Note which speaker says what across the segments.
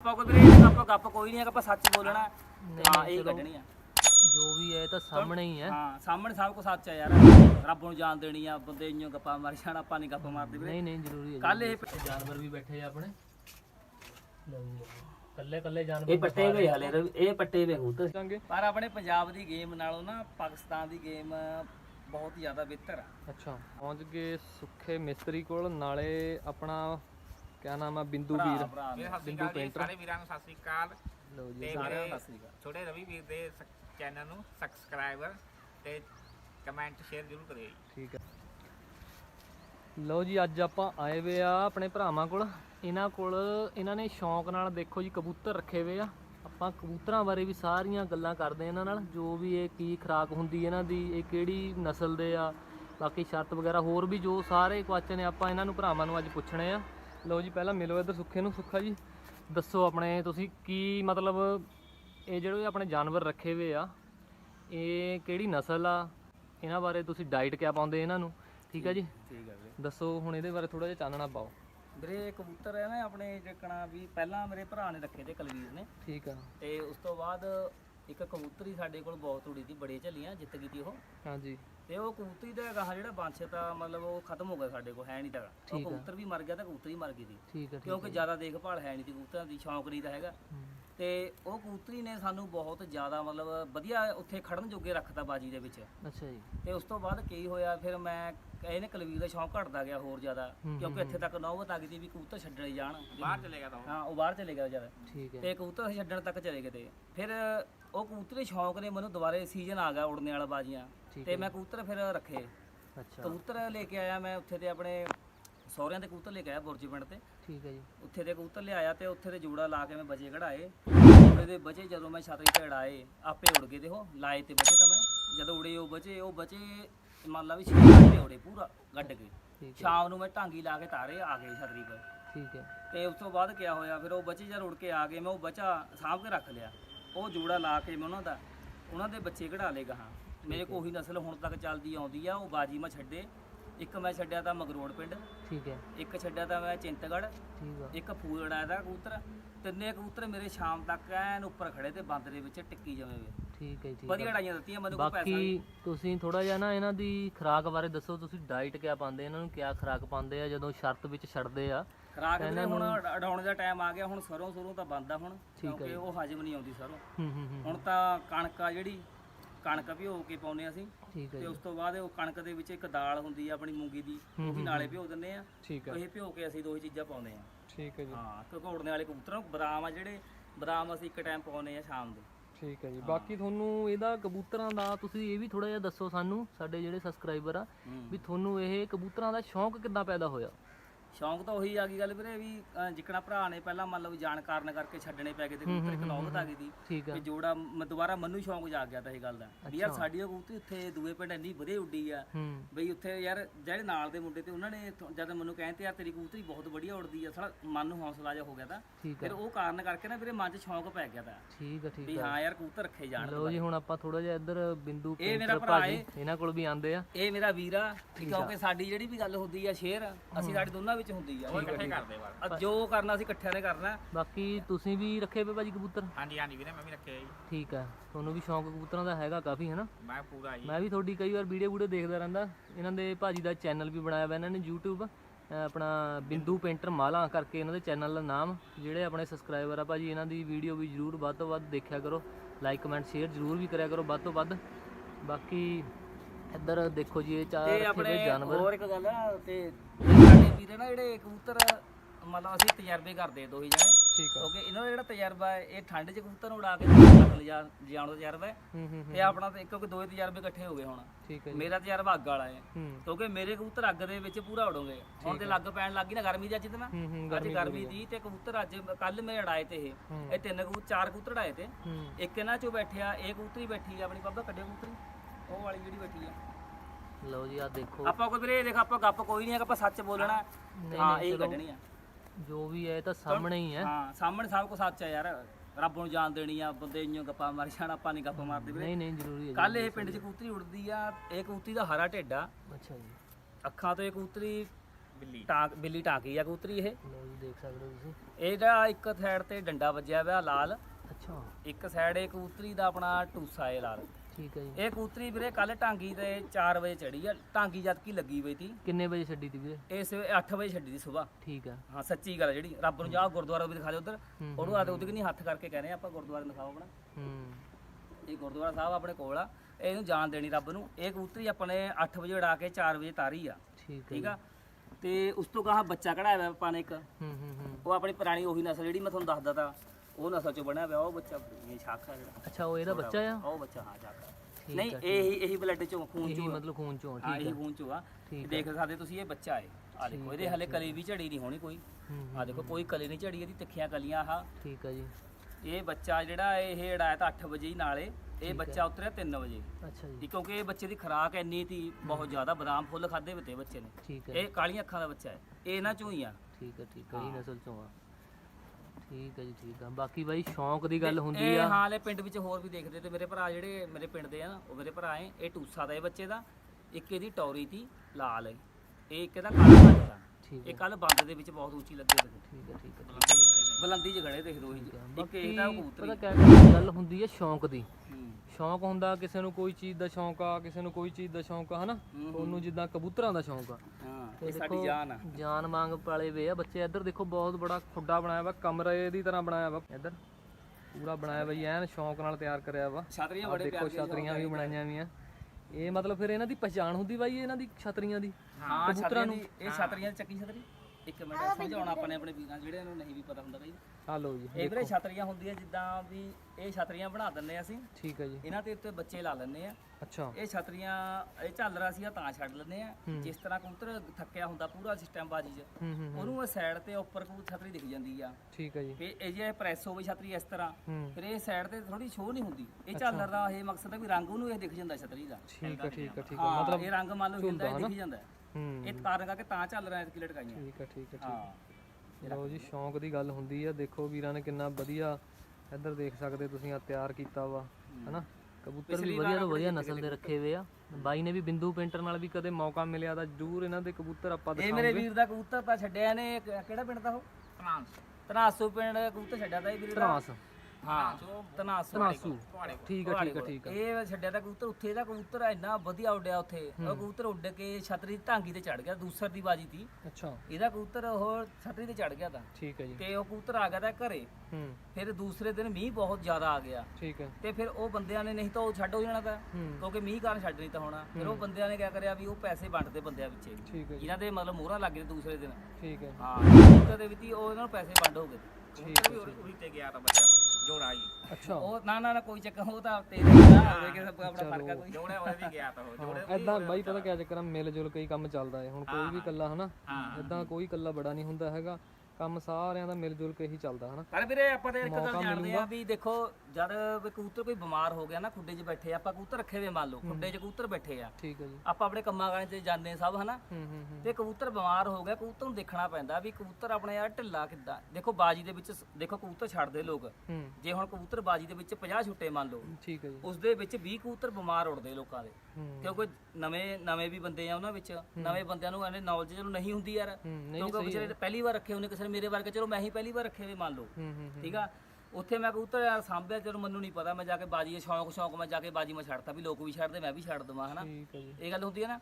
Speaker 1: ਆਪਾਂ ਕੋਈ ਵੀਰੇ ਆਪਾਂ ਗੱਪ ਕੋਈ ਨਹੀਂ ਆਪਾਂ ਸੱਚ ਬੋਲਣਾ ਤੇ ਹਾਂ ਇਹ
Speaker 2: ਚਲੋ।
Speaker 1: ਕੱਢਣੀ ਆ
Speaker 2: ਜੋ ਵੀ ਹੈ ਇਹ ਤਾਂ ਸਾਹਮਣੇ ਹੀ ਹੈ।
Speaker 1: ਹਾਂ ਸਾਹਮਣੇ ਸਭ ਕੁਝ ਸੱਚ ਆ ਯਾਰ। ਰੱਬ ਨੂੰ ਜਾਣ ਦੇਣੀ ਆ ਬੰਦੇ ਇੰਨੋਂ ਗੱਪਾਂ ਮਾਰ ਜਾਣਾ ਆਪਾਂ ਨਹੀਂ ਗੱਪ ਮਾਰਦੇ ਵੀਰੇ।
Speaker 2: ਨਹੀਂ ਨਹੀਂ ਜ਼ਰੂਰੀ ਹੈ
Speaker 1: ਕੱਲ ਇਹ
Speaker 2: ਹੈ। ਜਾਨਵਰ ਵੀ ਬੈਠੇ ਆ ਆਪਣੇ। ਕੱਲੇ ਕੱਲੇ ਜਾਨਵਰ
Speaker 1: ਇਹ ਪੱਟੇ ਗਏ ਹਲੇ ਇਹ ਪੱਟੇ ਵੇ ਕਬੂਤਰ
Speaker 2: ਦੇਖਾਂਗੇ
Speaker 1: ਪਰ ਆਪਣੇ ਪੰਜਾਬ ਦੀ ਗੇਮ ਨਾਲੋਂ ਨਾ ਪਾਕਿਸਤਾਨ ਦੀ ਗੇਮ ਬਹੁਤ ਜ਼ਿਆਦਾ ਬਿਹਤਰ ਆ।
Speaker 2: ਅੱਛਾ ਪਹੁੰਚ ਗਏ ਸੁੱਖੇ ਮਿਸਤਰੀ ਕੋਲ। ਨਾਲੇ ਆਪਣਾ ਕਿਆ ਨਾਮ ਆ? ਬਿੰਦੂ ਵੀਰ।
Speaker 1: ਭਰਾ
Speaker 3: ਵੀਰੇ
Speaker 1: ਨੇ।
Speaker 3: ਸਤਿ ਸ਼੍ਰੀ
Speaker 2: ਬਿੰਦੂ
Speaker 3: ਅਕਾਲ ਜੀ। ਸਾਰੇ ਵੀਰਾਂ ਨੂੰ ਸਤਿ ਸ਼੍ਰੀ ਅਕਾਲ।
Speaker 2: ਲਓ ਜੀ
Speaker 3: ਤੇ
Speaker 1: ਸਾਰਿਆਂ ਨੂੰ
Speaker 3: ਮੇਰੇ
Speaker 1: ਸਤਿ ਸ੍ਰੀ ਅਕਾਲ।
Speaker 3: ਛੋਟੇ ਰਵੀ ਵੀਰ ਦੇ ਚੈਨਲ ਨੂੰ ਸਬਸਕ੍ਰਾਈਬਰ ਤੇ ਕਮੈਂਟ ਸ਼ੇਅਰ ਜ਼ਰੂਰ ਕਰਿਓ ਜੀ।
Speaker 2: ਠੀਕ ਹੈ ਲਓ ਜੀ ਅੱਜ ਆਪਾਂ ਆਏ ਵੇ ਆ ਆਪਣੇ ਭਰਾਵਾਂ ਕੋਲ। ਇਹਨਾਂ ਕੋਲ ਇਹਨਾਂ ਨੇ ਸ਼ੌਂਕ ਨਾਲ ਦੇਖੋ ਜੀ ਕਬੂਤਰ ਰੱਖੇ ਵੇ ਆ। ਆਪਾਂ ਕਬੂਤਰਾਂ ਬਾਰੇ ਵੀ ਸਾਰੀਆਂ ਗੱਲਾਂ ਕਰਦੇ ਹਾਂ ਇਹਨਾਂ ਨਾਲ। ਜੋ ਵੀ ਇਹ ਕੀ ਖੁਰਾਕ ਹੁੰਦੀ ਇਹਨਾਂ ਦੀ ਇਹ ਕਿਹੜੀ ਨਸਲ ਦੇ ਆ। ਬਾਕੀ ਸ਼ਰਤ ਵਗੈਰਾ ਹੋਰ ਵੀ ਜੋ ਸਾਰੇ ਕੁਐਸਚਨ ਨੇ ਆਪਾਂ ਇਹਨਾਂ ਨੂੰ ਭਰਾਵਾਂ ਨੂੰ ਅੱਜ ਪੁੱਛਣੇ ਆ। ਲਓ ਜੀ ਪਹਿਲਾਂ ਮਿਲੋ ਇੱਧਰ ਸੁੱਖੇ ਨੂੰ। ਸੁੱਖਾ ਜੀ ਦੱਸੋ ਆਪਣੇ ਤੁਸੀਂ ਕੀ ਮਤਲਬ ਇਹ ਜਿਹੜੇ ਆਪਣੇ ਜਾਨਵਰ ਰੱਖੇ ਵੇ ਆ ਇਹ ਕਿਹੜੀ ਨਸਲ ਆ? ਇਹਨਾਂ ਬਾਰੇ ਤੁਸੀਂ ਡਾਈਟ ਕਿਆ ਪਾਉਂਦੇ ਇਹਨਾਂ ਨੂੰ? ਠੀਕ ਆ ਜੀ?
Speaker 1: ਠੀਕ ਹੈ ਵੀਰੇ।
Speaker 2: ਦੱਸੋ ਹੁਣ ਇਹਦੇ ਬਾਰੇ ਥੋੜਾ ਜਿਹਾ ਚਾਨਣਾ ਪਾਓ।
Speaker 1: ਵੀਰੇ ਇਹ ਕਬੂਤਰ ਹੈ ਨਾ ਆਪਣੇ ਜਿਕਣਾ ਵੀ ਪਹਿਲਾਂ ਮੇਰੇ ਭਰਾ ਨੇ ਰੱਖੇ ਤੇ ਕਲਵੀਰ ਨੇ।
Speaker 2: ਠੀਕ ਆ।
Speaker 1: ਤੇ ਉਸ ਤੋਂ ਬਾਅਦ ਇੱਕ ਕਬੂਤਰੀ ਸਾਡੇ ਕੋਲ ਬਹੁਤ ਉੜੀ ਸੀ ਬੜੇ ਝੱਲੀਆਂ ਜਿੱਤ ਗਈ ਤੀ ਉਹ।
Speaker 2: ਹਾਂਜੀ।
Speaker 1: ਤੇ ਉਹ ਕਬੂਤਰੀ ਦਾ ਗਾਹ ਜਿਹੜਾ ਬੰਸ਼ ਤਾਂ ਮਤਲਬ ਉਹ ਖਤਮ ਹੋ ਗਿਆ ਸਾਡੇ ਕੋਲ ਹੈ ਨਹੀਂ ਤਾਂ। ਉਹ। ਕਬੂਤਰ ਵੀ ਮਰ ਗਿਆ ਤੇ ਕਬੂਤਰੀ ਮਰ ਗਈ ਸੀ। ਕਿਉਂਕਿ ਜ਼ਿਆਦਾ ਦੇਖਭਾਲ ਹੈ ਨਹੀਂ ਸੀ ਕਬੂਤਰਾਂ ਦੀ ਸ਼ੌਂਕ ਨਹੀਂ ਤਾਂ ਹੈਗਾ। ਤੇ ਉਹ ਕਬੂਤਰੀ ਨੇ ਸਾਨੂੰ ਬਹੁਤ ਜ਼ਿਆਦਾ ਮਤਲਬ ਵਧੀਆ ਉੱਥੇ ਖੜਨ ਜੋਗੇ ਰੱਖਤਾ ਬਾਜੀ ਦੇ ਵਿੱਚ।
Speaker 2: ਅੱਛਾ ਜੀ।
Speaker 1: ਤੇ ਉਸ ਤੋਂ ਬਾਅਦ ਕੀ ਹੋਇਆ ਫਿਰ ਮੈਂ ਇਹਨੇ ਕਲਵੀਰ ਦਾ ਸ਼ੌਂਕ ਘਟਦਾ ਗਿਆ ਹੋਰ ਜ਼ਿਆਦਾ ਕਿਉਂਕਿ ਇੱਥੇ ਤੱਕ ਨੌਬਤ ਆ ਗਈ ਸੀ ਵੀ ਕਬੂਤਰ ਛੱਡਣੇ ਜਾਣ।
Speaker 3: ਬਾਹਰ ਚਲੇ ਗਿਆ ਤਾਂ ਉਹ।
Speaker 1: ਹਾਂ ਉਹ ਬਾਹਰ ਚਲੇ ਗਿਆ ਜ਼ਿਆਦਾ।
Speaker 2: ਠੀਕ ਹੈ।
Speaker 1: ਤੇ ਕਬੂਤਰ ਛੱਡਣ ਤੱਕ ਚਲੇ ਗਏ ਤੇ। ਫਿਰ ਉਹ ਕਬੂਤਰ ਦੇ ਸ਼ੌਂਕ ਨੇ ਮੈਨੂੰ ਦੁਬਾਰੇ ਸੀਜ਼ਨ ਆ ਗਿਆ ਉੜਨੇ ਵਾਲਾ ਬਾਜੀਆਂ।
Speaker 2: ਠੀਕ
Speaker 1: ਤੇ ਮੈਂ ਕਬੂਤਰ ਫਿਰ ਰੱਖੇ।
Speaker 2: ਅੱਛਾ।
Speaker 1: ਕਬੂਤਰ ਲੈ ਕੇ ਆਇਆ ਮੈਂ ਉੱਥੇ ਤੇ ਆਪਣੇ ਸਹੁਰਿਆਂ ਦੇ ਕਬੂਤਰ ਲੈ ਕੇ ਆਇਆ ਬੁਰਜ ਪਿੰਡ ਤੇ।
Speaker 2: ਠੀਕ ਹੈ ਜੀ।
Speaker 1: ਉੱਥੇ ਦੇ ਕਬੂਤਰ ਲਿਆਇਆ ਤੇ ਉੱਥੇ ਦੇ ਜੋੜਾ ਲਾ ਕੇ ਮੈਂ ਬਚੇ ਕਢਾਏ। ਜੋੜੇ ਦੇ ਬਚੇ ਜਦੋਂ ਮੈਂ ਛਤਰੀ ਤੇ ਉਡਾਏ ਆਪੇ ਉੜ ਗਏ ਤੇ ਉਹ ਲਾਏ ਤੇ ਬਚੇ ਤਾਂ ਮੈਂ। ਜਦੋਂ ਉੜੇ ਉਹ ਬਚੇ ਉਹ ਬਚੇ ਮੰਨ ਲਾ ਵੀ 6 ਘੰਟੇ ਉੜੇ ਪੂਰਾ ਗੱਡ ਕੇ।
Speaker 2: ਠੀਕ ਹੈ।
Speaker 1: ਸ਼ਾਮ ਨੂੰ ਮੈਂ ਢਾਂਗੀ ਲਾ ਕੇ ਤਾਰੇ ਆ ਗਏ ਛਤਰੀ ਪਰ
Speaker 2: ਠੀਕ ਹੈ।
Speaker 1: ਤੇ ਉਸ ਤੋਂ ਬਾਅਦ ਕਿਆ ਹੋਇਆ ਫਿਰ ਉਹ ਬੱਚੇ ਜਦ ਉੜ ਕੇ ਆ ਗਏ ਮੈਂ ਉਹ ਬੱਚਾ ਸਾਂਭ ਕੇ ਰੱਖ ਲਿਆ। ਉਹ ਜੋੜਾ ਲਾ ਕੇ ਮੈਂ ਉਹਨਾਂ ਦਾ ਉਹਨਾਂ ਦੇ ਬੱਚੇ ਕਢਾ ਲਏ ਗਾਹਾਂ। ਮੇਰੇ ਕੋਲ ਉਹੀ ਨਸਲ ਹੁਣ ਤੱਕ ਚੱਲਦੀ ਆਉਂਦੀ ਆ ਉਹ ਬਾਜੀ ਮੈਂ ਛੱਡੇ। ਇੱਕ ਮੈਂ ਛੱਡਿਆ ਤਾਂ ਮਗਰੋੜ ਪਿੰਡ
Speaker 2: ਠੀਕ ਹੈ।
Speaker 1: ਇੱਕ ਛੱਡਿਆ ਤਾਂ ਮੈਂ ਚਿੰਤਗੜ੍ਹ
Speaker 2: ਠੀਕ ਆ।
Speaker 1: ਇੱਕ ਫੂਲ ਉਡਾਇਆ ਦਾ ਕਬੂਤਰ। ਤਿੰਨੇ ਕਬੂਤਰ ਮੇਰੇ ਸ਼ਾਮ ਤੱਕ ਐਨ ਉੱਪਰ ਖੜੇ ਤੇ ਬੰਦ ਦੇ ਵਿੱਚ ਟਿੱਕੀ ਜਾਵੇਂ ਵੇ
Speaker 2: ਠੀਕ ਹੈ ਠੀਕ
Speaker 1: ਵਧੀਆ
Speaker 2: ਹੈ।
Speaker 1: ਉਡਾਈਆਂ ਦਿੱਤੀਆਂ ਮੈਨੂੰ ਕੋਈ ਪੈਸਾ ਨਹੀਂ।
Speaker 2: ਬਾਕੀ ਤੁਸੀਂ ਥੋੜਾ ਜਿਹਾ ਨਾ ਇਹਨਾਂ ਦੀ ਖੁਰਾਕ ਬਾਰੇ ਦੱਸੋ ਤੁਸੀਂ ਡਾਈਟ ਕਿਆ ਪਾਉਂਦੇ ਇਹਨਾਂ ਨੂੰ ਕਿਆ ਖੁਰਾਕ ਪਾਉਂਦੇ ਆ ਜਦੋਂ ਸ਼ਰਤ ਵਿੱਚ ਛੱਡਦੇ ਆ?
Speaker 1: ਖਰਾਕ ਵੀਰੇ ਹੁਣ ਉਡਾਉਣ ਦਾ ਟਾਈਮ ਆ ਗਿਆ ਹੁਣ ਸਰੋਂ ਸਰੋਂ ਤਾਂ ਬੰਦਾ ਹੁਣ
Speaker 2: ਹੈ
Speaker 1: ਕਿਉਂਕਿ ਉਹ ਹਜਮ ਨਹੀਂ ਆਉਂਦੀ ਸਰੋਂ।
Speaker 2: ਹੂੰ ਹੂੰ ਹੂੰ
Speaker 1: ਹੁਣ ਤਾਂ ਕਣਕ ਆ ਜਿਹੜੀ ਕਣਕ ਭਿਓ ਕੇ ਪਾਉਨੇ ਆ ਅਸੀਂ।
Speaker 2: ਠੀਕ ਹੈ
Speaker 1: ਤੇ
Speaker 2: ਜੀ।
Speaker 1: ਉਸ ਤੋਂ ਬਾਅਦ ਉਹ ਕਣਕ ਦੇ ਵਿੱਚ ਇੱਕ ਦਾਲ ਹੁੰਦੀ ਆ ਆਪਣੀ ਮੂੰਗੀ ਦੀ ਉਹ ਵੀ ਨਾਲੇ ਭਿਓ ਦਿੰਨੇ ਆ।
Speaker 2: ਠੀਕ
Speaker 1: ਇਹ ਭਿਓ ਕੇ ਅਸੀਂ ਦੋਹੀ ਚੀਜ਼ਾਂ ਪਾਉਂਦੇ ਆ।
Speaker 2: ਠੀਕ ਹੈ ਜੀ।
Speaker 1: ਹਾਂ ਉੜਨੇ ਵਾਲੇ ਕਬੂਤਰ ਨੂੰ ਬਦਾਮ ਆ ਜਿਹੜੇ ਬਦਾਮ ਅਸੀਂ ਇੱਕ ਟਾਈਮ ਪਾਉਂਦੇ ਆ ਸ਼ਾਮ ਦੇ।
Speaker 2: ਠੀਕ ਹੈ ਜੀ। ਬਾਕੀ ਤੁਹਾਨੂੰ ਇਹਦਾ ਕਬੂਤਰਾਂ ਦਾ ਤੁਸੀਂ ਇਹ ਵੀ ਥੋੜਾ ਜਿਹਾ ਦੱਸੋ ਸਾਨੂੰ ਸਾਡੇ ਜਿਹੜੇ ਸਬਸਕ੍ਰਾਈਬਰ ਆ ਵੀ ਤੁਹਾਨੂੰ ਇਹ ਕਬੂਤਰਾਂ ਦਾ ਸ਼ੌਂਕ ਕਿੱਦਾਂ ਪੈਦਾ ਹੋਇਆ?
Speaker 1: ਸ਼ੌਂਕ ਤਾਂ ਉਹੀ ਆ ਗਈ ਗੱਲ ਵੀਰੇ ਵੀ ਅਹ, ਜਿੱਕਣਾ ਭਰਾ ਨੇ ਪਹਿਲਾਂ ਮੰਨ ਲਓ ਵੀ ਜਾਣ ਕਾਰਨ ਕਰਕੇ ਛੱਡਣੇ ਪੈ ਗਏ ਤੇ ਕਬੂਤਰ ਇੱਕ ਨੌਬਤ ਆ ਗਈ ਦੀ
Speaker 2: ਠੀਕ ਆ।
Speaker 1: ਵੀ ਜੋੜਾ ਮ- ਦੁਬਾਰਾ ਮੈਨੂੰ ਸ਼ੌਂਕ ਜਾਗ ਗਿਆ ਤਾਂ ਇਹ ਗੱਲ ਦਾ। ਵੀ ਯਾਰ ਸਾਡੀ ਉਹ ਕਬੂਤਰੀ ਉੱਥੇ ਦੂਏ ਪਿੰਡ ਇੰਨੀ ਵਧੀਆ ਉੱਡੀ ਆ।
Speaker 2: ਹੂੰ।
Speaker 1: ਬਈ ਉੱਥੇ ਯਾਰ ਜਿਹੜੇ ਨਾਲ ਦੇ ਮੁੰਡੇ ਤੇ ਉਹਨਾਂ ਨੇ ਥੋ- ਜਦ ਮੈਨੂੰ ਕਹਿੰਦੇ ਯਾਰ ਤੇਰੀ ਕਬੂਤਰੀ ਬਹੁਤ ਵਧੀਆ ਉੜਦੀ ਆ ਸਾਲਾ ਮਨ ਨੂੰ ਹੌਸਲਾ ਜਿਹਾ ਹੋ ਗਿਆ ਤਾਂ।
Speaker 2: ਠੀਕ
Speaker 1: ਫਿਰ ਉਹ ਕਾਰਨ ਕਰਕੇ ਨਾ ਵੀਰੇ ਮਨ 'ਚ ਸ਼ੌਂਕ ਪੈ ਗਿਆ ਤਾਂ।
Speaker 2: ਠੀਕ ਆ ਠੀਕ
Speaker 1: ਵੀ ਹਾਂ ਯਾਰ ਕਬੂਤਰ ਰੱਖੇ ਜਾਣ
Speaker 2: ਲਓ ਜੀ ਹੁਣ ਆਪਾਂ ਥੋੜਾ ਜਿਹਾ ਇੱਧਰ ਬਿੰਦੂ
Speaker 1: ਇਹ ਮੇਰਾ ਭਰਾ ਏ।
Speaker 2: ਇਹਨਾਂ ਕੋਲ ਵੀ ਆਂਦੇ ਆ।
Speaker 1: ਇਹ ਮੇਰਾ ਵੀਰ ਆ। ਕਿਉਂਕਿ ਸਾਡੀ ਜਿਹੜੀ ਵੀ ਗੱਲ ਹੁੰਦੀ ਆ ਸ਼ੇਅਰ ਅਸੀਂ ਸਾਡੇ ਦੋਨਾਂ ਵਿੱਚ ਹੁੰਦੀ ਆ
Speaker 3: ਇਕੱਠੇ ਕਰਦੇ
Speaker 1: ਅ- ਜੋ ਕਰਨਾ ਅਸੀਂ ਇਕੱਠਿਆਂ ਨੇ ਕਰਨਾ।
Speaker 2: ਬਾਕੀ ਤੁਸੀਂ ਵੀ ਰੱਖੇ ਪਏ ਭਾਜੀ ਕਬੂਤਰ?
Speaker 3: ਹਾਂਜੀ ਹਾਂਜੀ ਵੀਰੇ ਮੈਂ ਵੀ ਰੱਖਿਆ ਜੀ।
Speaker 2: ਠੀਕ ਆ ਤੁਹਾਨੂੰ ਵੀ ਸ਼ੌਂਕ ਕਬੂਤਰਾਂ ਦਾ ਹੈਗਾ ਕਾਫੀ ਹੈਨਾ
Speaker 3: ਮੈਂ ਪੂਰਾ ਜੀ।
Speaker 2: ਮੈਂ ਵੀ ਤੁਹਾਡੀ ਕਈ ਵਾਰ ਵੀਡੀਓ ਵੀਡੀਓ ਦੇਖਦਾ ਰਹਿੰਦਾ। ਇਹਨਾਂ ਦੇ ਭਾਜੀ ਦਾ ਚੈਨਲ ਵੀ ਬਣਾਇਆ ਹੋਇਆ ਇਹਨਾਂ ਨੇ YouTube ਅਹ ਆਪਣਾ ਬਿੰਦੂ ਪੇਂਟਰ ਮਾਲਾ ਕਰਕੇ ਇਹਨਾਂ ਦੇ ਚੈਨਲ ਦਾ ਨਾਮ ਜਿਹੜੇ ਆਪਣੇ ਸਬਸਕ੍ਰਾਈਬਰ ਆ ਭਾਜੀ ਇਹਨਾਂ ਦੀ ਵੀਡੀਓ ਵੀ ਜਰੂਰ ਵੱਧ ਤੋਂ ਵੱਧ ਦੇਖਿਆ ਕਰੋ। ਲਾਈਕ ਕਮੈਂਟ ਸ਼ੇਅਰ ਜਰੂਰ ਵੀ ਕਰਿਆ ਕਰੋ ਵੱਧ ਤੋਂ ਵੱਧ। ਬਾਕੀ ਇੱਧਰ ਦੇਖੋ ਜੀ ਇਹ ਚਾਰ
Speaker 1: ਤੇ
Speaker 2: ਰੱਖੇ
Speaker 1: ਆਪਣੇ
Speaker 2: ਹੋਏ ਜਾਨਵਰ।
Speaker 1: ਹੋਰ ਇੱਕ ਗੱਲ ਆ ਤੇ ਵੀਰੇ ਨਾ ਜਿਹੜੇ ਕਬੂਤਰ ਮਤਲਬ ਅਸੀਂ ਤਜਰਬੇ ਕਰਦੇ ਆ ਦੋਹੀ ਜਣੇ।
Speaker 2: ਠੀਕ ਆ।
Speaker 1: ਕਿਉਂਕਿ ਇਹਨਾਂ ਦਾ ਜਿਹੜਾ ਤਜਰਬਾ ਹੈ ਇਹ ਠੰਡ 'ਚ ਕਬੂਤਰ ਨੂੰ ਉਡਾ ਕੇ ਜਾਣ ਦਾ ਤਜਰਬਾ ਹੈ।
Speaker 2: ਹੂੰ ਹੂੰ ਹੂੰ।
Speaker 1: ਤੇ ਆਪਣਾ ਤਾਂ ਕਿਉਂਕਿ ਦੋਏ ਤਜਰਬੇ ਇਕੱਠੇ ਹੋ ਗਏ ਹੁਣ।
Speaker 2: ਠੀਕ ਹੈ
Speaker 1: ਮੇਰਾ ਤਜਰਬਾ ਅੱਗ ਵਾਲਾ ਹੈ।
Speaker 2: ਹੂੰ।
Speaker 1: ਕਿਉਂਕਿ ਮੇਰੇ ਕਬੂਤਰ ਅੱਗ ਦੇ ਵਿੱਚ ਪੂਰਾ ਉਡੋਗੇ। ਹੁਣ ਤੇ ਲੱਗ ਪੈਣ ਲੱਗੀ ਨਾ ਗਰਮੀ ਦੀ ਅੱਜ ਤੇ ਨਾ
Speaker 2: ਹੂੰ ਹੂੰ
Speaker 1: ਅੱਜ ਗਰਮੀ ਦੀ ਤੇ ਕਬੂਤਰ ਅੱਜ ਕੱਲ ਮੈਂ ਉਡਾਏ ਤੇ ਇਹ।
Speaker 2: ਹੂੰ।
Speaker 1: ਇਹ ਤਿੰਨ ਕਬੂਤਰ ਚਾਰ ਕਬੂਤਰ ਉਡਾਏ ਤੇ।
Speaker 2: ਹੂੰ।
Speaker 1: ਇੱਕ ਇਹਨਾਂ ਚੋਂ ਬੈਠਿਆ ਇਹ ਕਬੂਤਰੀ ਬੈਠੀ ਆ ਆਪਣੀ ਬਾਬਾ ਕੱਢਿਓ ਕਬੂਤਰੀ। ਉਹ ਵਾਲੀ ਜਿਹੜੀ ਬੈਠੀ ਆ।
Speaker 2: ਲਓ ਜੀ ਆ ਦੇਖੋ।
Speaker 1: ਆਪਾਂ ਕੋਈ ਵੀਰੇ ਦੇਖ ਆਪਾਂ ਗੱਪ ਕੋਈ ਨਹੀਂ ਹੈਗਾ ਆਪਾਂ ਸੱਚ ਬੋਲਣਾ।
Speaker 2: ਨਹੀਂ,
Speaker 1: ਹਾਂ
Speaker 2: ਨਹੀਂ,
Speaker 1: ਇਹ
Speaker 2: ਚਲੋ।
Speaker 1: ਕੱਢਣੀ ਆ।
Speaker 2: ਜੋ ਵੀ ਹੈ ਇਹ ਤਾਂ ਸਾਹਮਣੇ ਹੀ ਹੈ।
Speaker 1: ਹਾਂ ਸਾਹਮਣੇ ਸਭ ਕੁਝ ਸੱਚ ਆ ਯਾਰ। ਰੱਬ ਨੂੰ ਜਾਣ ਦੇਣੀ ਆ ਬੰਦੇ ਇੰਨੋਂ ਗੱਪਾਂ ਮਾਰ ਜਾਣਾ ਆਪਾਂ ਨਹੀਂ ਗੱਪ ਮਾਰਦੇ ਵੀਰੇ।
Speaker 2: ਨਹੀਂ ਨਹੀਂ ਜ਼ਰੂਰੀ ਹੈ
Speaker 1: ਕੱਲ ਇਹ ਪਿੰਡ 'ਚ ਕਬੂਤਰੀ ਉੜਦੀ ਆ ਇਹ ਕਬੂਤਰੀ ਦਾ ਹਰਾ ਢਿੱਡ।
Speaker 2: ਅੱਛਾ ਜੀ।
Speaker 1: ਅੱਖਾਂ ਤੋਂ ਇਹ ਕਬੂਤਰੀ
Speaker 3: ਬਿੱਲੀ।
Speaker 1: ਟਾਂਕ ਬਿੱਲੀ ਟਾਂਕੀ ਆ ਕਬੂਤਰੀ ਇਹ।
Speaker 2: ਲਓ ਜੀ ਦੇਖ ਸਕਦੇ ਹੋ ਤੁਸੀਂ।
Speaker 1: ਇਹਦਾ ਇੱਕ ਸਾਈਡ ਤੇ ਡੰਡਾ ਵੱਜਿਆ ਹੋਇਆ ਲਾਲ।
Speaker 2: ਅੱਛਾ।
Speaker 1: ਇੱਕ ਸਾਈਡ ਇਹ ਕਬੂਤਰੀ ਦਾ ਆਪਣਾ ਟੂਸਾ ਹੈ ਲਾਲ।
Speaker 2: ਠੀਕ ਹੈ ਜੀ।
Speaker 1: ਇਹ ਕਬੂਤਰੀ ਵੀਰੇ ਕੱਲ ਟਾਂਗੀ ਤੇ 4 ਵਜੇ ਚੜੀ ਆ। ਟਾਂਗੀ ਜਦ ਕੀ ਲੱਗੀ ਹੋਈ ਸੀ।
Speaker 2: ਕਿੰਨੇ ਵਜੇ ਛੱਡੀ ਤੀ ਵੀਰੇ?
Speaker 1: ਸਵੇਰੇ 8 ਵਜੇ ਛੱਡੀ ਦੀ ਸਵੇਰ।
Speaker 2: ਠੀਕ ਹੈ
Speaker 1: ਹਾਂ ਸੱਚੀ ਗੱਲ ਆ ਜਿਹੜੀ। ਰੱਬ ਨੂੰ ਜਾ ਗੁਰਦੁਆਰਾ ਵੀ ਦਿਖਾ ਦੇ ਉਧਰ। ਉਹਨੂੰ ਆਦੇ ਉਹਦੇ ਨਹੀਂ ਹੱਥ ਕਰਕੇ ਕਹਿੰਦੇ ਆਪਾਂ ਗੁਰਦੁਆਰਾ ਦਿਖਾਓ ਆਪਣਾ।
Speaker 2: ਹੂੰ।
Speaker 1: ਇਹ ਗੁਰਦੁਆਰਾ ਸਾਹਿਬ ਆਪਣੇ ਕੋਲ ਆ। ਇਹਨੂੰ ਜਾਣ ਦੇਣੀ ਰੱਬ ਨੂੰ। ਇਹ ਕਬੂਤਰੀ ਆਪਣੇ 8 ਵਜੇ ਉਡਾ ਕੇ 4 ਵਜੇ ਤਾਰੀ ਆ।
Speaker 2: ਠੀਕ
Speaker 1: ਆ ਤੇ ਉਸ ਤੋਂ ਗਾਹਾਂ ਬੱਚਾ ਕਢਾਇਆ ਹੋਇਆ ਆਪਾਂ ਨੇ ਇੱਕ।
Speaker 2: ਹੂੰ ਹੂੰ ਹੂੰ।
Speaker 1: ਉਹ ਆਪਣੀ ਪੁਰਾਣੀ ਉਹੀ ਨਸਲ ਜਿਹੜੀ ਮੈਂ ਤੁਹਾਨੂੰ ਦੱਸਦਾ ਤਾ ਉਹ ਨਸਲ ਚੋਂ ਬਣਿਆ ਹੋਇਆ ਉਹ ਬੱਚਾ ਇਹ ਸ਼ਾਖਾ ਜਿਹੜਾ।
Speaker 2: ਅੱਛਾ ਉਹ ਇਹਦਾ ਬੱਚਾ ਆ?
Speaker 1: ਉਹ ਬੱਚਾ ਹਾਂ ਸ਼ਾਖਾ ਨਹੀਂ
Speaker 2: ਆ,
Speaker 1: ਇਹੀ ਇਹੀ ਬਲੱਡ ਚੋਂ ਖੂਨ
Speaker 2: ਇਹੀ
Speaker 1: ਚੋਂ
Speaker 2: ਮਤਲਬ ਖੂਨ ਚੋਂ
Speaker 1: ਹਾਂ
Speaker 2: ਠੀਕ
Speaker 1: ਇਹੀ
Speaker 2: ਹੈ
Speaker 1: ਖੂਨ ਚੋਂ ਆ।
Speaker 2: ਠੀਕ ਹੈ
Speaker 1: ਦੇਖ ਸਕਦੇ ਤੁਸੀਂ ਇਹ ਬੱਚਾ ਹੈ। ਆ ਦੇਖੋ ਇਹਦੇ ਹਲੇ ਕਲੀ ਵੀ ਝੜੀ ਨਹੀਂ ਹੋਣੀ ਕੋਈ।
Speaker 2: ਹੂੰ
Speaker 1: ਆ ਦੇਖੋ ਕੋਈ ਕਲੀ ਨਹੀਂ ਝੜੀ ਇਹਦੀ ਤਿੱਖੀਆਂ ਕਲੀਆਂ ਆਹ।
Speaker 2: ਠੀਕ ਹੈ ਜੀ।
Speaker 1: ਇਹ ਬੱਚਾ ਜਿਹੜਾ ਇਹ ਉਡਾਇਆ ਤਾਂ 8 ਵਜੇ ਹੀ ਨਾਲੇ ਇਹ ਬੱਚਾ ਉਤਰਿਆ 3 ਵਜੇ।
Speaker 2: ਅੱਛਾ ਜੀ।
Speaker 1: ਕਿਉਂਕਿ ਇਹ ਬੱਚੇ ਦੀ ਖੁਰਾਕ ਇੰਨੀ ਤੀ ਬਹੁਤ ਜ਼ਿਆਦਾ ਬਦਾਮ ਫੁੱਲ ਖਾਦੇ ਹੋਏ ਤੇ ਬੱਚੇ ਨੇ।
Speaker 2: ਠੀਕ ਹੈ
Speaker 1: ਇਹ ਕਾਲੀਆਂ ਅੱਖਾਂ ਦਾ ਬੱਚਾ ਹੈ। ਇਹ ਇਹਨਾਂ ਚੋਂ ਹੀ ਆ।
Speaker 2: ਠੀਕ ਹੈ ਠੀਕ ਹੈ ਇਹ ਨਸਲ ਚੋਂ ਆ। ਠੀਕ ਹੈ ਜੀ ਠੀਕ ਆ। ਬਾਕੀ ਬਾਈ ਸ਼ੌਂਕ ਦੀ ਗੱਲ ਹੁੰਦੀ
Speaker 1: ਇਹ
Speaker 2: ਆ।
Speaker 1: ਹਾਲੇ ਪਿੰਡ ਵਿੱਚ ਹੋਰ ਵੀ ਦੇਖਦੇ ਤੇ ਮੇਰੇ ਭਰਾ ਜਿਹੜੇ ਮੇਰੇ ਪਿੰਡ ਦੇ ਆ ਨਾ ਉਹ ਮੇਰੇ ਭਰਾ ਏ ਇਹ ਟੂਸਾ ਦਾ ਇਹ ਬੱਚੇ ਦਾ ਇੱਕ ਇਹਦੀ ਟੌਰੀ ਤੀ ਲਾਲ ਹੈ। ਇਹ ਇੱਕ ਇਹਦਾ ਕਾਲਾ ਬੱਚਾ
Speaker 2: ਠੀਕ
Speaker 1: ਇਹ
Speaker 2: ਹੈ
Speaker 1: ਕੱਲ ਬੰਦ ਦੇ ਵਿੱਚ ਬਹੁਤ ਉੱਚੀ ਲੱਗੇ ਦੇਖੋ
Speaker 2: ਠੀਕ ਹੈ ਠੀਕ ਹੈ
Speaker 1: ਬਲੰਦੀ 'ਚ ਖੜੇ ਦੇਖ ਦੋ ਹੀ
Speaker 2: ਠੀਕ ਹੈ।
Speaker 1: ਇੱਕ ਇਹ ਤਾਂ
Speaker 2: ਬਾਕੀ
Speaker 1: ਕਬੂਤਰੀ।
Speaker 2: ਪਤਾ ਕਿਆ ਗੱਲ- ਹੁੰਦੀ ਹੈ ਸ਼ੌਂਕ ਦੀ। ਸ਼ੌਂਕ ਹੁੰਦਾ ਕਿਸੇ ਨੂੰ ਕੋਈ ਚੀਜ਼ ਦਾ ਸ਼ੌਂਕ ਆ ਕਿਸੇ ਨੂੰ ਕੋਈ ਚੀਜ਼ ਦਾ ਸ਼ੌਂਕ ਆ ਹਨਾ?
Speaker 1: ਹੂੰ।
Speaker 2: ਉਹਨੂੰ ਜਿੱਦਾਂ ਕਬੂਤਰਾਂ ਦਾ ਸ਼ੌਂਕ ਆ।
Speaker 1: ਹਾਂ ਇਹ ਸਾਡੀ
Speaker 2: ਦੇਖੋ,
Speaker 1: ਜਾਨ ਆ।
Speaker 2: ਜਾਨ ਵਾਂਗ ਪਾਲੇ ਵੇ ਆ ਬੱਚੇ। ਇੱਧਰ ਦੇਖੋ ਬਹੁਤ ਬੜਾ ਖੁੱਡਾ ਬਣਾਇਆ ਵਾ ਕਮਰੇ ਦੀ ਤਰ੍ਹਾਂ ਬਣਾਇਆ ਵਾ। ਇੱਧਰ ਪੂਰਾ ਬਣਾਇਆ ਬਈ ਐਨ ਸ਼ੌਂਕ ਨਾਲ ਤਿਆਰ ਕਰਿਆ ਵਾ।
Speaker 1: ਛਾਤਰੀਆਂ
Speaker 2: ਆਹ
Speaker 1: ਬੜੇ
Speaker 2: ਦੇਖੋ
Speaker 1: ਪਿਆਰ
Speaker 2: ਛਤਰੀਆਂ ਵੀ ਬਣਾਈਆਂ ਵੀਆਂ ਇਹ ਮਤਲਬ ਫਿਰ ਇਹਨਾਂ ਦੀ ਪਛਾਣ ਹੁੰਦੀ ਬਾਈ ਇਹਨਾਂ ਦੀ ਛਤਰੀਆਂ ਦੀ?
Speaker 1: ਹਾਂ ਛਤਰੀਆਂ ਦੀ ਇਹ ਛਤਰੀਆਂ ਦੀ ਚੱਕੀ ਛਤਰੀ? ਇੱਕ ਮਿੰਟ ਸਮਝਾਉਣਾ ਆਪਣੇ ਆਪਣੇ ਵੀਰਾਂ ਜਿਹੜੇ ਨੂੰ ਨਹੀਂ ਵੀ ਪਤਾ ਹੁੰਦਾ ਕਈ
Speaker 2: ਆ ਲਓ ਜੀ
Speaker 1: ਇਹ ਵੀਰੇ ਛਤਰੀਆਂ ਹੁੰਦੀਆਂ ਜਿੱਦਾਂ ਵੀ ਇਹ ਛਤਰੀਆਂ ਬਣਾ ਦਿੰਨੇ ਆ ਅਸੀਂ।
Speaker 2: ਠੀਕ ਹੈ ਜੀ।
Speaker 1: ਇਹਨਾਂ ਦੇ ਉੱਤੇ ਬੱਚੇ ਲਾ ਲੈਂਦੇ ਆ।
Speaker 2: ਅੱਛਾ।
Speaker 1: ਇਹ ਛਤਰੀਆਂ ਇਹ ਝਾਲਰਾ ਸੀ ਤਾਂ ਛੱਡ ਲੈਂਦੇ ਆ। ਜਿਸ ਤਰ੍ਹਾਂ ਕਬੂਤਰ ਥੱਕਿਆ ਹੁੰਦਾ ਪੂਰਾ ਸਿਸਟਮ ਬਾਜੀ 'ਚ।
Speaker 2: ਹੂੰ ਹੂੰ ਹੂੰ,
Speaker 1: ਉਹਨੂੰ ਇਹ ਸਾਈਡ ਤੇ ਉੱਪਰ ਕਬੂਤਰ ਛਤਰੀ ਦਿਖ ਜਾਂਦੀ ਆ।
Speaker 2: ਠੀਕ ਹੈ ਜੀ।
Speaker 1: ਫਿਰ ਇਹ ਜੇ ਪ੍ਰੈਸ ਹੋਵੇ ਛਤਰੀ ਇਸ ਤਰ੍ਹਾਂ ਫਿਰ ਇਹ ਸਾਈਡ ਤੇ ਥੋੜੀ ਸ਼ੋਅ ਨਹੀਂ ਹੁੰਦੀ। ਇਹ ਝਾਲਰ ਦਾ ਇਹ ਮਕਸਦ ਹੈ ਵੀ ਰੰਗ ਉਹਨੂੰ ਇਹ ਦਿਖ ਜਾਂਦਾ ਛਤਰੀ ਦਾ।
Speaker 2: ਠੀਕ ਹੈ ਠੀਕ ਹੈ ਠੀਕ ਹੈ
Speaker 1: ਹਾਂ
Speaker 2: ਮਤਲਬ
Speaker 1: ਇਹ ਰੰਗ ਮੰਨ ਲਓ ਹਿਲਦਾ ਇਹ ਦਿਖ ਜਾਂਦਾ। ਹੈ। ਇਹ ਕਾਰਨ ਕਰਕੇ ਤਾਂ ਚੱਲ ਰਿਹਾ ਕਿ ਲਟਕਾਈਆਂ।
Speaker 2: ਠੀਕ ਹੈ ਠੀਕ ਹੈ ਠੀਕ
Speaker 1: ਹਾਂ।
Speaker 2: ਲਓ ਜੀ ਸ਼ੌਂਕ ਦੀ ਗੱਲ ਹੁੰਦੀ ਆ। ਦੇਖੋ ਵੀਰਾਂ ਨੇ ਕਿੰਨਾ ਵਧੀਆ ਇੱਧਰ ਦੇਖ ਸਕਦੇ ਤੁਸੀਂ ਆ ਤਿਆਰ ਕੀਤਾ ਵਾ ਹਨਾ? ਕਬੂਤਰ ਵੀ ਵਧੀਆ ਤੋਂ ਵਧੀਆ ਨਸਲ ਦੇ ਰੱਖੇ ਹੋਏ ਆ। ਬਾਈ ਨੇ ਵੀ ਬਿੰਦੂ ਪੇਂਟਰ ਨਾਲ ਵੀ ਕਦੇ ਮੌਕਾ ਮਿਲਿਆ ਤਾਂ ਜ਼ਰੂਰ ਇਹਨਾਂ ਦੇ ਕਬੂਤਰ ਆਪਾਂ
Speaker 1: ਇਹ
Speaker 2: ਦਿਖਾਵਾਂਗੇ
Speaker 1: ਮੇਰੇ ਵੀਰ ਦਾ ਕਬੂਤਰ ਤਾਂ ਛੱਡਿਆ ਨੇ ਕਿਹੜਾ ਪਿੰਡ ਦਾ ਉਹ?
Speaker 3: ਫਰਾਂਸ
Speaker 1: ਤਨਾਸੂ ਪਿੰਡ ਕਬੂਤਰ ਛੱਡਿਆ ਤਾਂ ਇਹ ਵੀਰ ਦਾ।
Speaker 2: ਤਰਾਸ
Speaker 1: ਹਾਂ। ਤਨਾਸੂ
Speaker 2: ਤਨਾਸੂ ਠੀਕ ਹੈ ਠੀਕ ਹੈ ਠੀਕ ਹੈ।
Speaker 1: ਇਹ ਛੱਡਿਆ ਤਾਂ ਕਬੂਤਰ ਉੱਥੇ ਦਾ ਕਬੂਤਰ ਇੰਨਾ ਵਧੀਆ ਉੱਡਿਆ ਉੱਥੇ। ਉਹ ਕਬੂਤਰ ਉੱਡ ਕੇ ਛਤਰੀ ਦੀ ਢਾਂਗੀ ਤੇ ਚੜ ਗਿਆ ਦੂਸਰ ਦੀ ਬਾਜੀ ਤੀ।
Speaker 2: ਅੱਛਾ।
Speaker 1: ਇਹਦਾ ਕਬੂਤਰ ਉਹ ਛਤਰੀ ਤੇ ਚੜ ਗਿਆ ਤਾਂ।
Speaker 2: ਠੀਕ ਹੈ ਜੀ।
Speaker 1: ਤੇ ਉਹ ਕਬੂਤਰ ਆ ਗਿਆ ਤਾਂ ਘਰੇ।
Speaker 2: ਹੂੰ।
Speaker 1: ਫਿਰ ਦੂਸਰੇ ਦਿਨ ਮੀਂਹ ਬਹੁਤ ਜ਼ਿਆਦਾ ਆ ਗਿਆ।
Speaker 2: ਠੀਕ ਹੈ।
Speaker 1: ਤੇ ਫਿਰ ਉਹ ਬੰਦਿਆਂ ਨੇ ਨਹੀਂ ਤਾਂ ਉਹ ਛੱਡ ਹੋ ਜਾਣਾ ਤਾਂ।
Speaker 2: ਹੂੰ।
Speaker 1: ਕਿਉਂਕਿ ਮੀਂਹ ਕਾਰਨ ਛੱਡ ਨਹੀਂ ਤਾਂ ਹੋਣਾ। ਫਿਰ ਉਹ ਬੰਦਿਆਂ ਨੇ ਕਿਆ ਕਰਿਆ ਵੀ ਉਹ ਪੈਸੇ ਵੰਡਦੇ ਬੰਦਿਆਂ ਵਿੱਚ
Speaker 2: ਠੀਕ ਹੈ
Speaker 1: ਇਹਨਾਂ ਦੇ ਮਤਲਬ ਮੋਹਰਾਂ ਲੱਗ ਗਏ ਦੂਸਰੇ ਦਿਨ।
Speaker 2: ਠੀਕ ਹੈ।
Speaker 1: ਹਾਂ ਕਬੂਤਰ ਦੇ ਵਿੱਚ ਉਹ ਇਹਨਾਂ ਨੂੰ ਪੈਸੇ ਵੰਡ ਹੋ ਗਏ।
Speaker 2: ਠੀਕ ਹੈ
Speaker 3: ਉਹੀ ਤੇ ਗਿਆ ਤਾਂ ਬੱਚਾ। ਜੋੜਾ ਹੀ
Speaker 2: ਅੱਛਾ।
Speaker 1: ਉਹ ਨਾ ਨਾ ਨਾ ਕੋਈ ਚੱਕਰ ਉਹ ਤਾਂ ਤੇਰੇ ਨਾ ਹੋਵੇ ਕਿ ਆਪਣਾ ਫ਼ਰਕ ਆ ਕੋਈ।
Speaker 3: ਜੋੜੇ ਉਹਦੇ ਵੀ ਗਿਆ ਤਾਂ ਉਹ ਜੋੜੇ
Speaker 2: ਐਦਾਂ ਬਾਈ ਪਤਾ ਕਿਆ ਚੱਕਰ ਆ ਮਿਲ ਜੁਲ ਕੇ ਹੀ ਕੰਮ ਚੱਲਦਾ ਹੈ ਹੁਣ ਕੋਈ ਵੀ ਇਕੱਲਾ ਹਨਾ ਐਦਾਂ ਕੋਈ ਇਕੱਲਾ ਬੜਾ ਨਹੀਂ ਹੁੰਦਾ ਹੈਗਾ। ਕੰਮ ਸਾਰਿਆਂ ਦਾ ਮਿਲ ਜੁਲ ਕੇ ਹੀ ਚੱਲਦਾ ਹਨਾ?
Speaker 1: ਪਰ ਵੀਰੇ ਆਪਾਂ ਤੇ ਇੱਕ ਗੱਲ ਜਾਣਦੇ ਆ ਵੀ ਦੇਖੋ ਜਦ ਵੀ ਕਬੂਤਰ ਕੋਈ ਬਿਮਾਰ ਹੋ ਗਿਆ ਨਾ ਖੁੱਡੇ 'ਚ ਬੈਠੇ ਆਪਾਂ ਕਬੂਤਰ ਰੱਖੇ ਵੇ ਮੰਨ ਲਓ ਖੁੱਡੇ 'ਚ ਕਬੂਤਰ ਬੈਠੇ ਆ।
Speaker 2: ਠੀਕ ਹੈ ਜੀ।
Speaker 1: ਆਪਾਂ ਆਪਣੇ ਕੰਮਾਂ ਕਾਰਾਂ 'ਚ ਜਾਂਦੇ ਸਭ ਹਨਾ?
Speaker 2: ਹੂੰ ਹੂੰ ਹੂੰ।
Speaker 1: ਤੇ ਕਬੂਤਰ ਬਿਮਾਰ ਹੋ ਗਿਆ ਕਬੂਤਰ ਨੂੰ ਦੇਖਣਾ ਪੈਂਦਾ ਵੀ ਕਬੂਤਰ ਆਪਣੇ ਯਾਰ ਢਿੱਲਾ ਕਿੱਦਾਂ। ਦੇਖੋ ਬਾਜੀ ਦੇ ਵਿੱਚ ਦੇਖੋ ਕਬੂਤਰ ਛੱਡਦੇ ਲੋਕ। ਜੇ ਹੁਣ ਕਬੂਤਰ ਬਾਜੀ ਦੇ ਵਿੱਚ 50 ਛੁੱਟੇ ਮੰਨ ਲਓ
Speaker 2: ਠੀਕ ਹੈ ਜੀ।
Speaker 1: ਉਸ ਦੇ ਵਿੱਚ 20 ਕਬੂਤਰ ਬਿਮਾਰ ਉੱਡਦੇ ਲੋਕਾਂ ਦੇ। ਕਿਉਂਕਿ ਨਵੇਂ ਨਵੇਂ ਵੀ ਬੰਦੇ ਆ ਉਹਨਾਂ ਵਿੱਚ। ਨਵੇਂ ਬੰਦਿਆਂ ਨੂੰ ਇਹਨੇ ਨੌਲੇਜ ਨਹੀਂ ਹੁੰਦੀ ਯਾਰ। ਕਿਉਂਕਿ ਵਿਚਾਰੇ ਪਹਿਲੀ ਵਾਰ ਰੱਖੇ ਉਹਨੇ ਕਿਸੇ ਨੇ ਮੇਰੇ ਵਰਗੇ ਚਲੋ ਮੈਂ ਹੀ ਪਹਿਲੀ ਵਾਰ ਰੱਖੇ ਵੇ ਮੰਨ ਲਓ। ਠੀਕ ਆ? ਉੱਥੇ ਮੈਂ ਕਬੂਤਰ ਯਾਰ ਸਾਂਭਿਆ ਚਲੋ ਮੈਨੂੰ ਨਹੀਂ ਪਤਾ ਮੈਂ ਜਾ ਕੇ ਬਾਜੀ ਦੇ ਸ਼ੌਂਕ ਸ਼ੌਂਕ ਮੈਂ ਜਾ ਕੇ ਬਾਜੀ ਮੈਂ ਛੱਡਤਾ ਵੀ ਲੋਕ ਵੀ ਛੱਡਦੇ ਮੈਂ ਵੀ ਛੱਡ ਦਵਾਂ ਹਨਾ? ਇਹ ਗੱਲ ਹੁੰਦੀ ਹੈ ਨਾ?